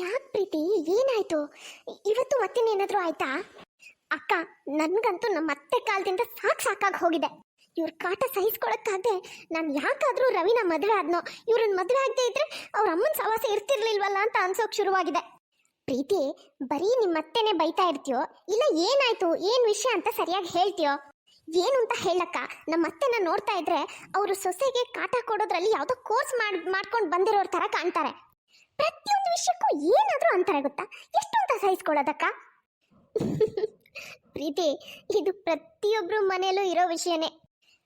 ಯಾಕೆ ಪ್ರೀತಿ? ಏನಾಯ್ತು? ಇವತ್ತು ಮತ್ತಿನ ಏನಾದರೂ ಆಯ್ತಾ? ಅಕ್ಕ, ನನ್ಗಂತೂ ನಮ್ಮ ಅತ್ತೆ ಕಾಲದಿಂದ ಸಾಕ್ ಸಾಕಾಗಿ ಹೋಗಿದೆ. ಇವ್ರ ಕಾಟ ಸಹಿಸ್ಕೊಳಕ್ಕಾಗದೆ ನಾನು ಯಾಕಾದ್ರೂ ರವಿನ ಮದುವೆ ಆದ್ನೋ ಇವ್ರನ್ನ ಮದುವೆ ಆಗದೆ ಇದ್ರೆ ಅವ್ರ ಅಮ್ಮನ ಸವಾಸ ಇರ್ತಿರ್ಲಿಲ್ವಲ್ಲ ಅಂತ ಅನ್ಸೋಕ್ ಶುರುವಾಗಿದೆ. ಪ್ರೀತಿ, ಬರೀ ನಿಮ್ಮ ಅತ್ತೆನೆ ಬೈತಾ ಇರ್ತೀಯೋ? ಇಲ್ಲ ಏನಾಯ್ತು? ಏನ್ ವಿಷಯ ಅಂತ ಸರಿಯಾಗಿ ಹೇಳ್ತೀಯೋ? ಏನು ಅಂತ ಹೇಳಕ್ಕ? ನಮ್ಮ ಅತ್ತೆನ ನೋಡ್ತಾ ಇದ್ರೆ ಅವರು ಸೊಸೆಗೆ ಕಾಟ ಕೊಡೋದ್ರಲ್ಲಿ ಯಾವುದೋ ಕೋರ್ಸ್ ಮಾಡ್ ಮಾಡ್ಕೊಂಡು ಬಂದಿರೋರ ತರ ಕಾಣ್ತಾರೆ. ಪ್ರತಿಯೊಂದು ವಿಷಯಕ್ಕೂ ಏನಾದರೂ ಅಂತರ ಗೊತ್ತಾ? ಎಷ್ಟು ಅಂತ ಸಹಿಸ್ಕೊಳ್ಳೋದಕ್ಕ? ಪ್ರೀತಿ, ಇದು ಪ್ರತಿಯೊಬ್ಬರು ಮನೆಯಲ್ಲೂ ಇರೋ ವಿಷಯನೇ.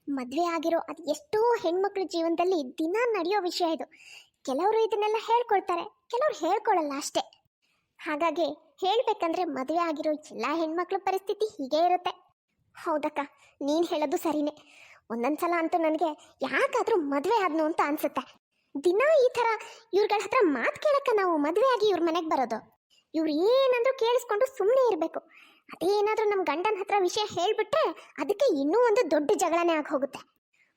ಮದುವೆ ಆಗಿರೋ ಅದು ಎಷ್ಟೋ ಹೆಣ್ಮಕ್ಳ ಜೀವನದಲ್ಲಿ ದಿನ ನಡೆಯೋ ವಿಷಯ ಇದು. ಕೆಲವರು ಇದನ್ನೆಲ್ಲ ಹೇಳ್ಕೊಳ್ತಾರೆ, ಕೆಲವರು ಹೇಳ್ಕೊಳ್ಳಲ್ಲ ಅಷ್ಟೇ. ಹಾಗಾಗಿ ಹೇಳಬೇಕಂದ್ರೆ ಮದುವೆ ಆಗಿರೋ ಎಲ್ಲ ಹೆಣ್ಮಕ್ಳ ಪರಿಸ್ಥಿತಿ ಹೀಗೆ ಇರುತ್ತೆ. ಹೌದಕ್ಕ, ನೀನು ಹೇಳೋದು ಸರಿನೇ. ಒಂದೊಂದ್ಸಲ ಅಂತೂ ನನಗೆ ಯಾಕಾದರೂ ಮದುವೆ ಆದ್ನು ಅಂತ ಅನ್ಸುತ್ತೆ. ದಿನ ಈ ಥರ ಇವ್ರಗಳ ಹತ್ರ ಮಾತು ಕೇಳಕ್ಕ ನಾವು ಮದುವೆ ಆಗಿ ಇವ್ರ ಮನೆಗೆ ಬರೋದು. ಇವ್ರು ಏನಂದ್ರೂ ಕೇಳಿಸ್ಕೊಂಡು ಸುಮ್ಮನೆ ಇರಬೇಕು. ಅದೇನಾದ್ರೂ ನಮ್ಮ ಗಂಡನ ಹತ್ರ ವಿಷಯ ಹೇಳ್ಬಿಟ್ರೆ ಅದಕ್ಕೆ ಇನ್ನೂ ಒಂದು ದೊಡ್ಡ ಜಗಳನೇ ಆಗಿ ಹೋಗುತ್ತೆ.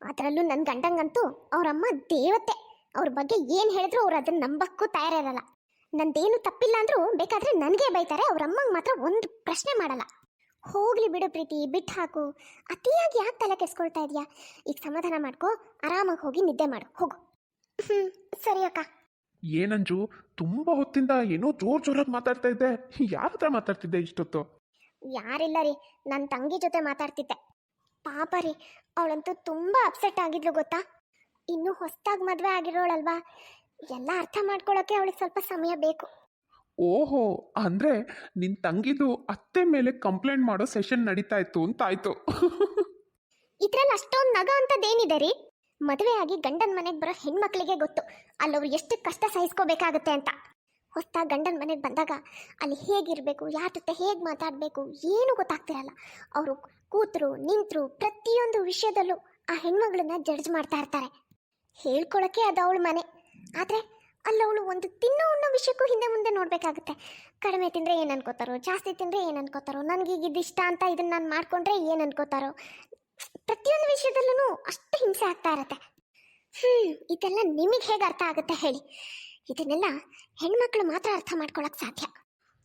ಅದರಲ್ಲೂ ನನ್ನ ಗಂಡಂಗಂತೂ ಅವರಮ್ಮ ದೇವತೆ. ಅವ್ರ ಬಗ್ಗೆ ಏನು ಹೇಳಿದ್ರು ಅವ್ರು ಅದನ್ನ ನಂಬಕ್ಕೂ ತಯಾರಿರಲ್ಲ. ನಂದೇನು ತಪ್ಪಿಲ್ಲ ಅಂದ್ರೂ ಬೇಕಾದ್ರೆ ನನಗೆ ಬೈತಾರೆ, ಅವ್ರ ಅಮ್ಮಂಗೆ ಮಾತ್ರ ಒಂದು ಪ್ರಶ್ನೆ ಮಾಡಲ್ಲ. ಹೋಗ್ಲಿ ಬಿಡು ಪ್ರೀತಿ ಬಿಟ್ಟು ಹಾಕು. ಅತಿಯಾಗಿ ಯಾಕೆ ತಲೆ ಕೆಸ್ಕೊಳ್ತಾ ಇದೆಯಾ? ಈಗ ಸಮಾಧಾನ ಮಾಡ್ಕೋ, ಆರಾಮಾಗಿ ಹೋಗಿ ನಿದ್ದೆ ಮಾಡು. ಹೋಗು. ಹ್ಞೂ ಸರಿ ಅಕ್ಕ. ಏನಂಜು ತುಂಬಾ ಹೊತ್ತಿಂದ ಏನೋ ಜೋರ್ ಜೋರಾಗಿ ಮಾತಾಡ್ತಾ ಇದ್ದೆ. ಯಾರ ಹತ್ರ ಮಾತಾಡ್ತಿದ್ದೆ ಇಷ್ಟೊತ್ತು? ಯಾರಿಲ್ಲ ರೀ ನನ್ನ ತಂಗಿ ಜೊತೆ ಮಾತಾಡ್ತಿದ್ದೆ. ಪಾಪ ರೀ ಅವಳಂತೂ ತುಂಬ ಅಪ್ಸೆಟ್ ಆಗಿದ್ಲು ಗೊತ್ತಾ? ಇನ್ನೂ ಹೊಸ್ದಾಗಿ ಮದುವೆ ಆಗಿರೋಳಲ್ವಾ? ಎಲ್ಲ ಅರ್ಥ ಮಾಡ್ಕೊಳ್ಳೋಕೆ ಅವಳಿಗೆ ಸ್ವಲ್ಪ ಸಮಯ ಬೇಕು. ಓಹೋ ಅಂದ್ರೆ ನಿನ್ ತಂಗಿದು ಅತ್ತೆ ಮೇಲೆ ಕಂಪ್ಲೇಂಟ್ ಮಾಡೋ ಸೆಷನ್ ನಡೀತಾ ಇತ್ತು ಅಂತ ಆಯ್ತು. ಇದ್ರಲ್ಲಿ ಅಷ್ಟೊಂದು ನಗ ಅಂತದೇನಿದೆ ರೀ? ಮದುವೆ ಆಗಿ ಗಂಡನ ಮನೆಗೆ ಬರೋ ಹೆಣ್ಮಕ್ಳಿಗೆ ಗೊತ್ತು. ಅಲ್ಲವ್ರು ಎಷ್ಟು ಕಷ್ಟ ಸಹಿಸ್ಕೋಬೇಕಾಗತ್ತೆ ಅಂತ. ಹೊಸ್ತಾ ಗಂಡನ ಮನೆಗೆ ಬಂದಾಗ ಅಲ್ಲಿ ಹೇಗಿರಬೇಕು, ಯಾರ ಜೊತೆ ಹೇಗೆ ಮಾತಾಡಬೇಕು ಏನೂ ಗೊತ್ತಾಗ್ತಿರಲ್ಲ. ಅವರು ಕೂತರು, ನಿಂತರು ಪ್ರತಿಯೊಂದು ವಿಷಯದಲ್ಲೂ ಆ ಹೆಣ್ಮಗಳನ್ನ ಜಡ್ಜ್ ಮಾಡ್ತಾ ಇರ್ತಾರೆ. ಹೇಳ್ಕೊಳಕ್ಕೆ ಅದು ಅವಳ ಮನೆ. ಆದರೆ ಅಲ್ಲವಳು ಒಂದು ತಿನ್ನೋ ಉಣ್ಣೋ ವಿಷಯಕ್ಕೂ ಹಿಂದೆ ಮುಂದೆ ನೋಡಬೇಕಾಗುತ್ತೆ. ಕಡಿಮೆ ತಿಂದರೆ ಏನು ಅನ್ಕೋತಾರೋ, ಜಾಸ್ತಿ ತಿಂದರೆ ಏನು ಅನ್ಕೋತಾರೋ ನನಗೆ ಈಗ ಇದಿಷ್ಟ ಅಂತ ಇದನ್ನು ನಾನು ಮಾಡ್ಕೊಂಡ್ರೆ ಏನು ಅನ್ಕೋತಾರೋ. ಪ್ರತಿಯೊಂದು ವಿಷಯದಲ್ಲೂ ಅಷ್ಟು ಹಿಂಸೆ ಆಗ್ತಾ ಇರತ್ತೆ. ಹ್ಮ್ ಇದೆಲ್ಲ ನಿಮಗೆ ಹೇಗೆ ಅರ್ಥ ಆಗುತ್ತೆ ಹೇಳಿ. ಇದನ್ನೆಲ್ಲ ಹೆಣ್ಮಕ್ಳು ಮಾತ್ರ ಅರ್ಥ ಮಾಡ್ಕೊಳಕ್ ಸಾಧ್ಯ.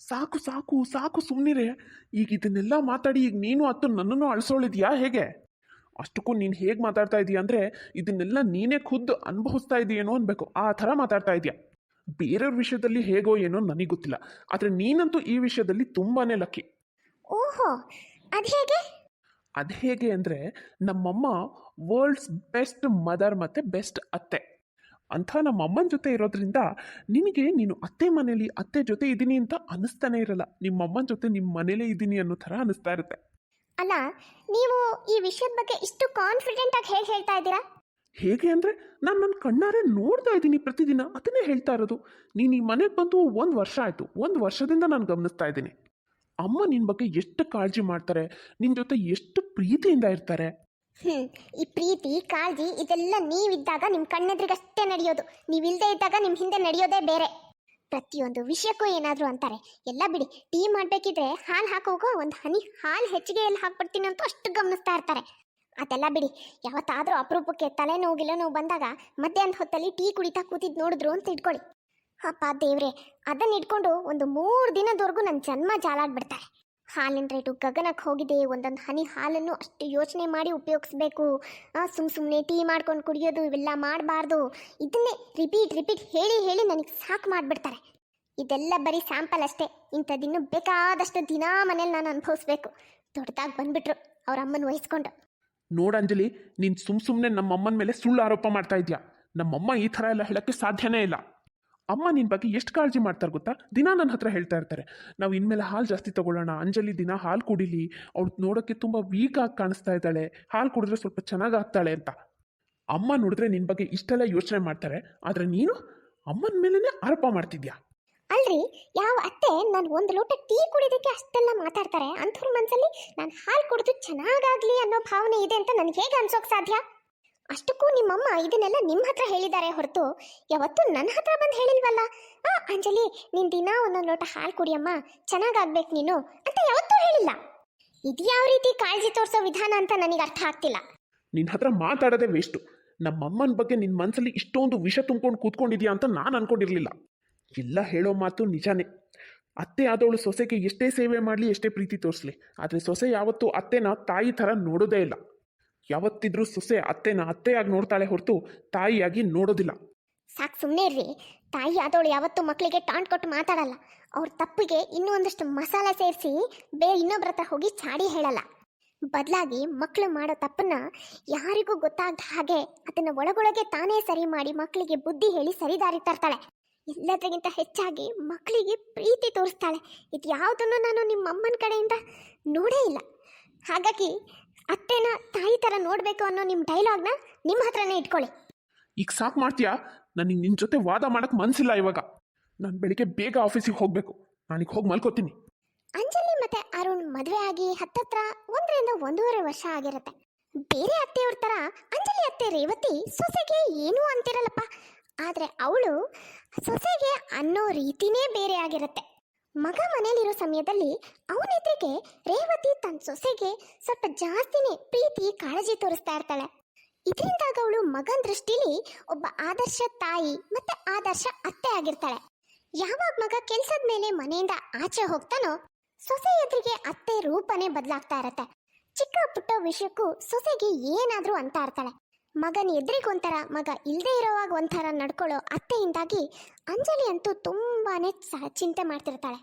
ಸಾಕು ಸಾಕು ಸಾಕು ಸುಮ್ಮನಿರೆ ಈಗ ಇದನ್ನೆಲ್ಲ ಮಾತಾಡಿ ಈಗ ನೀನು ಅತ್ತು ನನ್ನನ್ನು ಅಳಿಸೋಳಿದ್ಯಾ ಹೇಗೆ? ಅಷ್ಟಕ್ಕೂ ನೀನು ಹೇಗೆ ಮಾತಾಡ್ತಾ ಇದೀಯ ಅಂದರೆ ಇದನ್ನೆಲ್ಲ ನೀನೇ ಖುದ್ದು ಅನುಭವಿಸ್ತಾ ಇದೆಯೇನೋ ಅನ್ಬೇಕು. ಆ ಥರ ಮಾತಾಡ್ತಾ ಇದೆಯಾ. ಬೇರೆಯವ್ರ ವಿಷಯದಲ್ಲಿ ಹೇಗೋ ಏನೋ ನನಗೆ ಗೊತ್ತಿಲ್ಲ. ಆದರೆ ನೀನಂತೂ ಈ ವಿಷಯದಲ್ಲಿ ತುಂಬಾ ಲಕ್ಕಿ. ಓಹೋ ಅದು ಹೇಗೆ? ಅದು ಹೇಗೆ ಅಂದರೆ ನಮ್ಮಮ್ಮ ವರ್ಲ್ಡ್ಸ್ ಬೆಸ್ಟ್ ಮದರ್ ಮತ್ತು ಬೆಸ್ಟ್ ಅತ್ತೆ. ಅಂಥ ನಮ್ಮಮ್ಮನ ಜೊತೆ ಇರೋದ್ರಿಂದ ನಿನಗೆ ನೀನು ಅತ್ತೆ ಮನೇಲಿ ಅತ್ತೆ ಜೊತೆ ಇದ್ದೀನಿ ಅಂತ ಅನ್ನಿಸ್ತಾನೆ ಇರಲ್ಲ. ನಿಮ್ಮ ಅಮ್ಮನ ಜೊತೆ ನಿಮ್ಮ ಮನೇಲೇ ಇದ್ದೀನಿ ಅನ್ನೋ ಥರ ಅನ್ನಿಸ್ತಾ ಇರುತ್ತೆ. ಅಲ್ಲ ನೀವು ಈ ವಿಷಯದ ಬಗ್ಗೆ ಇಷ್ಟು ಕಾನ್ಫಿಡೆಂಟ್ ಆಗಿ ಹೇಗೆ ಹೇಳ್ತಾ ಇದ್ದೀರಾ? ಹೇಗೆ ಅಂದರೆ ನಾನು ನನ್ನ ಕಣ್ಣಾರೆ ನೋಡ್ತಾ ಇದ್ದೀನಿ ಪ್ರತಿದಿನ ಅದನ್ನೇ ಹೇಳ್ತಾ ಇರೋದು. ನೀನು ಈ ಮನೆಗೆ ಬಂದು ಒಂದು ವರ್ಷ ಆಯಿತು. ಒಂದು ವರ್ಷದಿಂದ ನಾನು ಗಮನಿಸ್ತಾ ಇದ್ದೀನಿ. ಅಮ್ಮ ನಿನ್ನ ಬಗ್ಗೆ ಎಷ್ಟು ಕಾಳಜಿ ಮಾಡ್ತಾರೆ? ನಿನ್ ಜೊತೆ ಎಷ್ಟು ಪ್ರೀತಿಯಿಂದ ಇರ್ತಾರೆ? ಹ್ಮ್, ಈ ಪ್ರೀತಿ, ಕಾಳಜಿ, ಇದೆಲ್ಲ ನೀವಿದ್ದಾಗ ನಿಮ್ಮ ಕಣ್ಣೆದ್ರಿಗಷ್ಟೇ ನಡೆಯೋದು. ನೀವಿಲ್ದೇ ಇದ್ದಾಗ ನಿಮ್ಮ ಹಿಂದೆ ನಡೆಯೋದೇ ಬೇರೆ. ಪ್ರತಿಯೊಂದು ವಿಷಯಕ್ಕೂ ಏನಾದರೂ ಅಂತಾರೆ. ಎಲ್ಲ ಬಿಡಿ, ಟೀ ಮಾಡಬೇಕಿದ್ರೆ ಹಾಲು ಹಾಕೋಗೋ ಒಂದು ಹನಿ ಹಾಲು ಹೆಚ್ಚಿಗೆ ಎಲ್ಲಿ ಹಾಕ್ಬಿಡ್ತೀನಿ ಅಂತೂ ಅಷ್ಟು ಗಮನಿಸ್ತಾ ಇರ್ತಾರೆ. ಅದೆಲ್ಲ ಬಿಡಿ, ಯಾವತ್ತಾದರೂ ಅಪರೂಪಕ್ಕೆ ತಲೆನೋವು ಗಿಲೆನೋವು ಬಂದಾಗ ಮಧ್ಯಾಹ್ನದ ಹೊತ್ತಲ್ಲಿ ಟೀ ಕುಡಿತಾ ಕೂತಿದ್ದು ನೋಡಿದ್ರು ಅಂತ ಇಟ್ಕೊಳ್ಳಿ. ಅಪ್ಪ ದೇವ್ರೆ ಅದನ್ನ ಇಟ್ಕೊಂಡು ಒಂದು ಮೂರು ದಿನದವರೆಗೂ ನನ್ನ ಜನ್ಮ ಜಾಲಾಡ್ಬಿಡ್ತಾರೆ ಹಾಲಿನ ರೇಟು ಗಗನಕ್ಕೆ ಹೋಗಿದೆ, ಒಂದೊಂದು ಹನಿ ಹಾಲನ್ನು ಅಷ್ಟು ಯೋಚನೆ ಮಾಡಿ ಉಪಯೋಗಿಸ್ಬೇಕು. ಸುಮ್ಮ ಸುಮ್ಮನೆ ಟೀ ಮಾಡ್ಕೊಂಡು ಕುಡಿಯೋದು, ಇವೆಲ್ಲ ಮಾಡಬಾರ್ದು. ಇದನ್ನೇ ರಿಪೀಟ್ ರಿಪೀಟ್ ಹೇಳಿ ಹೇಳಿ ನನಗೆ ಸಾಕು ಮಾಡಿಬಿಡ್ತಾರೆ. ಇದೆಲ್ಲ ಬರೀ ಸ್ಯಾಂಪಲ್ ಅಷ್ಟೇ ಇಂಥದ್ದಿನ್ನು ಬೇಕಾದಷ್ಟು ದಿನ ಮನೇಲಿ ನಾನು ಅನುಭವಿಸ್ಬೇಕು. ದೊಡ್ಡದಾಗಿ ಬಂದ್ಬಿಟ್ರು ಅವ್ರ ಅಮ್ಮನ ವಹಿಸ್ಕೊಂಡು. ನೋಡಂಜಲಿ ನೀನು ಸುಮ್ಮ ಸುಮ್ಮನೆ ನಮ್ಮ ಅಮ್ಮನ ಮೇಲೆ ಸುಳ್ಳು ಆರೋಪ ಮಾಡ್ತಾ ಇದೆಯಾ? ನಮ್ಮಮ್ಮ ಈ ಥರ ಎಲ್ಲ ಹೇಳೋಕ್ಕೆ ಸಾಧ್ಯನೇ ಇಲ್ಲ. ಅಮ್ಮ ನಿನ್ನ ಬಗ್ಗೆ ಎಷ್ಟು ಕಾಳಜಿ ಮಾಡ್ತಾರೆ ಗೊತ್ತಾ? ದಿನ ನನ್ನ ಹತ್ರ ಹೇಳ್ತಾ ಇರ್ತಾರೆ. ನಾವು ಇನ್ಮೇಲೆ ಹಾಲು ಜಾಸ್ತಿ ತಗೊಳ್ಳೋಣ. ಅಂಜಲಿ ದಿನ ಹಾಲು ಕುಡಿಲಿ. ಅವಳು ನೋಡೋಕ್ಕೆ ತುಂಬ ವೀಕ್ ಆಗಿ ಕಾಣಿಸ್ತಾ ಇದ್ದಾಳೆ. ಹಾಲು ಕುಡಿದ್ರೆ ಸ್ವಲ್ಪ ಚೆನ್ನಾಗಿ ಆಗ್ತಾಳೆ ಅಂತ. ಅಮ್ಮ ನೋಡಿದ್ರೆ ನಿನ್ನ ಬಗ್ಗೆ ಇಷ್ಟೆಲ್ಲ ಯೋಚನೆ ಮಾಡ್ತಾರೆ. ಆದರೆ ನೀನು ಅಮ್ಮನ ಮೇಲೇ ಆರೋಪ ಮಾಡ್ತಿದ್ಯಾ? ಅಲ್ರಿ, ಯಾವ ಅತ್ತೆ ನಾನು ಒಂದು ಲೋಟ ಟೀ ಕುಡಿಯೋದಕ್ಕೆ ಅಷ್ಟೆಲ್ಲ ಮಾತಾಡ್ತಾರೆ? ಅಂಥವ್ರ ಮನಸ್ಸಲ್ಲಿ ನಾನು ಹಾಲು ಕುಡಿದು ಚೆನ್ನಾಗಾಗ್ಲಿ ಅನ್ನೋ ಭಾವನೆ ಇದೆ ಅಂತ ನನಗೆ ಹೇಗೆ ಅನ್ಸೋಕೆ ಸಾಧ್ಯ? ಅಷ್ಟಕ್ಕೂ ನಿಮ್ಮಮ್ಮ ಇದನ್ನೆಲ್ಲ ನಿಮ್ಮ ಹತ್ರ ಹೇಳಿದ್ದಾರೆ ಹೊರತು ಯಾವತ್ತೂ ನನ್ನ ಹತ್ರ ಬಂದು ಹೇಳಿಲ್ವಲ್ಲ? ಆ, ಅಂಜಲಿ, ನೀನು ದಿನ ಒಂದೊಂದು ಲೋಟ ಹಾಲು ಕುಡಿಯಮ್ಮ, ಚೆನ್ನಾಗಾಗ್ಬೇಕು ನೀನು ಅಂತ ಯಾವತ್ತೂ ಹೇಳಿಲ್ಲ. ಇದು ಯಾವ ರೀತಿ ಕಾಳಜಿ ತೋರಿಸೋ ವಿಧಾನ ಅಂತ ನನಗೆ ಅರ್ಥ ಆಗ್ತಿಲ್ಲ. ನಿನ್ನ ಹತ್ರ ಮಾತಾಡೋದೇ ವೇಸ್ಟು ನಮ್ಮಮ್ಮನ ಬಗ್ಗೆ ನಿನ್ನ ಮನಸ್ಸಲ್ಲಿ ಇಷ್ಟೊಂದು ವಿಷ ತುಂಬ್ಕೊಂಡು ಕೂತ್ಕೊಂಡಿದ್ಯಾ ಅಂತ ನಾನು ಅನ್ಕೊಂಡಿರಲಿಲ್ಲ. ಎಲ್ಲ ಹೇಳೋ ಮಾತು ನಿಜಾನೇ. ಅತ್ತೆ ಆದವಳು ಸೊಸೆಗೆ ಎಷ್ಟೇ ಸೇವೆ ಮಾಡಲಿ, ಎಷ್ಟೇ ಪ್ರೀತಿ ತೋರಿಸ್ಲಿ. ಆದರೆ ಸೊಸೆ ಯಾವತ್ತೂ ಅತ್ತೆನ ತಾಯಿ ಥರ ನೋಡೋದೇ ಇಲ್ಲ. ಯಾವತ್ತಿದ್ರೂ ಸೊಸೆ ಅತ್ತೆನ ಅತ್ತೆಯಾಗಿ ನೋಡ್ತಾಳೆ ಹೊರತು ತಾಯಿಯಾಗಿ ನೋಡೋದಿಲ್ಲ. ಸಾಕು ಸುಮ್ಮನೆ ಇರ್ರಿ. ತಾಯಿ ಆದವಳು ಯಾವತ್ತೂ ಮಕ್ಕಳಿಗೆ ಟಾಂಟ್ ಕೊಟ್ಟು ಮಾತಾಡಲ್ಲ. ಅವ್ರ ತಪ್ಪಿಗೆ ಇನ್ನೂ ಒಂದಷ್ಟು ಮಸಾಲೆ ಸೇರಿಸಿ ಬೇರೆ ಇನ್ನೊಬ್ಬರ ಹತ್ರ ಹೋಗಿ ಚಾಡಿ ಹೇಳಲ್ಲ. ಬದಲಾಗಿ ಮಕ್ಕಳು ಮಾಡೋ ತಪ್ಪನ್ನ ಯಾರಿಗೂ ಗೊತ್ತಾಗದ ಹಾಗೆ ಅದನ್ನ ಒಳಗೊಳಗೆ ತಾನೇ ಸರಿ ಮಾಡಿ ಮಕ್ಕಳಿಗೆ ಬುದ್ಧಿ ಹೇಳಿ ಸರಿದಾರಿ ತರ್ತಾಳೆ. ಎಲ್ಲದಕ್ಕಿಂತ ಹೆಚ್ಚಾಗಿ ಮಕ್ಕಳಿಗೆ ಪ್ರೀತಿ ತೋರಿಸ್ತಾಳೆ. ಇದು ಯಾವುದನ್ನು ನಾನು ನಿಮ್ಮ ಅಮ್ಮನ ಕಡೆಯಿಂದ ನೋಡೇ ಇಲ್ಲ. ಹಾಗಾಗಿ ಅತ್ತೆನ ತಾಯಿ ಥರ ನೋಡಬೇಕು ಅನ್ನೋ ನಿಮ್ಮ ಡೈಲಾಗ್ನ ನಿಮ್ಮ ಹತ್ರನೇ ಇಟ್ಕೊಳ್ಳಿ. ಈಗ ಸಾಕು ಮಾಡ್ತೀಯಾ? ನನಗೆ ನಿನ್ನ ಜೊತೆ ವಾದ ಮಾಡಕ್ಕೆ ಮನಸ್ಸಿಲ್ಲ ಇವಾಗ. ನಾನು ಬೆಳಿಗ್ಗೆ ಬೇಗ ಆಫೀಸಿಗೆ ಹೋಗಬೇಕು. ನಾನೀಗ ಹೋಗಿ ಮಲ್ಕೋತೀನಿ. ಅಂಜಲಿ ಮತ್ತೆ ಅರುಣ್ ಮದುವೆ ಆಗಿ ಹತ್ತತ್ರ ಒಂದರಿಂದ ಒಂದೂವರೆ ವರ್ಷ ಆಗಿರುತ್ತೆ. ಬೇರೆ ಅತ್ತೆಯವ್ರ ಥರ ಅಂಜಲಿ ಅತ್ತೆ ರೇವತಿ ಸೊಸೆಗೆ ಏನೂ ಅಂತಿರಲ್ಲಪ್ಪ. ಆದ್ರೆ ಅವಳು ಸೊಸೆಗೆ ಅನ್ನೋ ರೀತಿನೇ ಬೇರೆ ಆಗಿರುತ್ತೆ. ಮಗ ಮನೇಲಿರೋ ಸಮಯದಲ್ಲಿ ಅವನೆದ್ರಿಗೆ ರೇವತಿ ತನ್ನ ಸೊಸೆಗೆ ಸ್ವಲ್ಪ ಜಾಸ್ತಿನೇ ಪ್ರೀತಿ, ಕಾಳಜಿ ತೋರಿಸ್ತಾ ಇರ್ತಾಳೆ. ಇದರಿಂದಾಗ ಅವಳು ಮಗನ ದೃಷ್ಟಿಲಿ ಒಬ್ಬ ಆದರ್ಶ ತಾಯಿ ಮತ್ತೆ ಆದರ್ಶ ಅತ್ತೆ ಆಗಿರ್ತಾಳೆ. ಯಾವಾಗ ಮಗ ಕೆಲ್ಸದ ಮೇಲೆ ಮನೆಯಿಂದ ಆಚೆ ಹೋಗ್ತಾನೋ, ಸೊಸೆ ಎದುರಿಗೆ ಅತ್ತೆ ರೂಪನೇ ಬದಲಾಗ್ತಾ ಇರತ್ತೆ. ಚಿಕ್ಕ ಪುಟ್ಟ ವಿಷಯಕ್ಕೂ ಸೊಸೆಗೆ ಏನಾದ್ರೂ ಅಂತ ಇರ್ತಾಳೆ. ಮಗನ ಎದುರಿಗೆ ಒಂಥರ, ಮಗ ಇಲ್ಲದೆ ಇರೋವಾಗ ಒಂಥರ ನಡ್ಕೊಳ್ಳೋ ಅತ್ತೆಯಿಂದಾಗಿ ಅಂಜಲಿ ಅಂತೂ ತುಂಬಾ ಚಿಂತೆ ಮಾಡ್ತಿರ್ತಾಳೆ.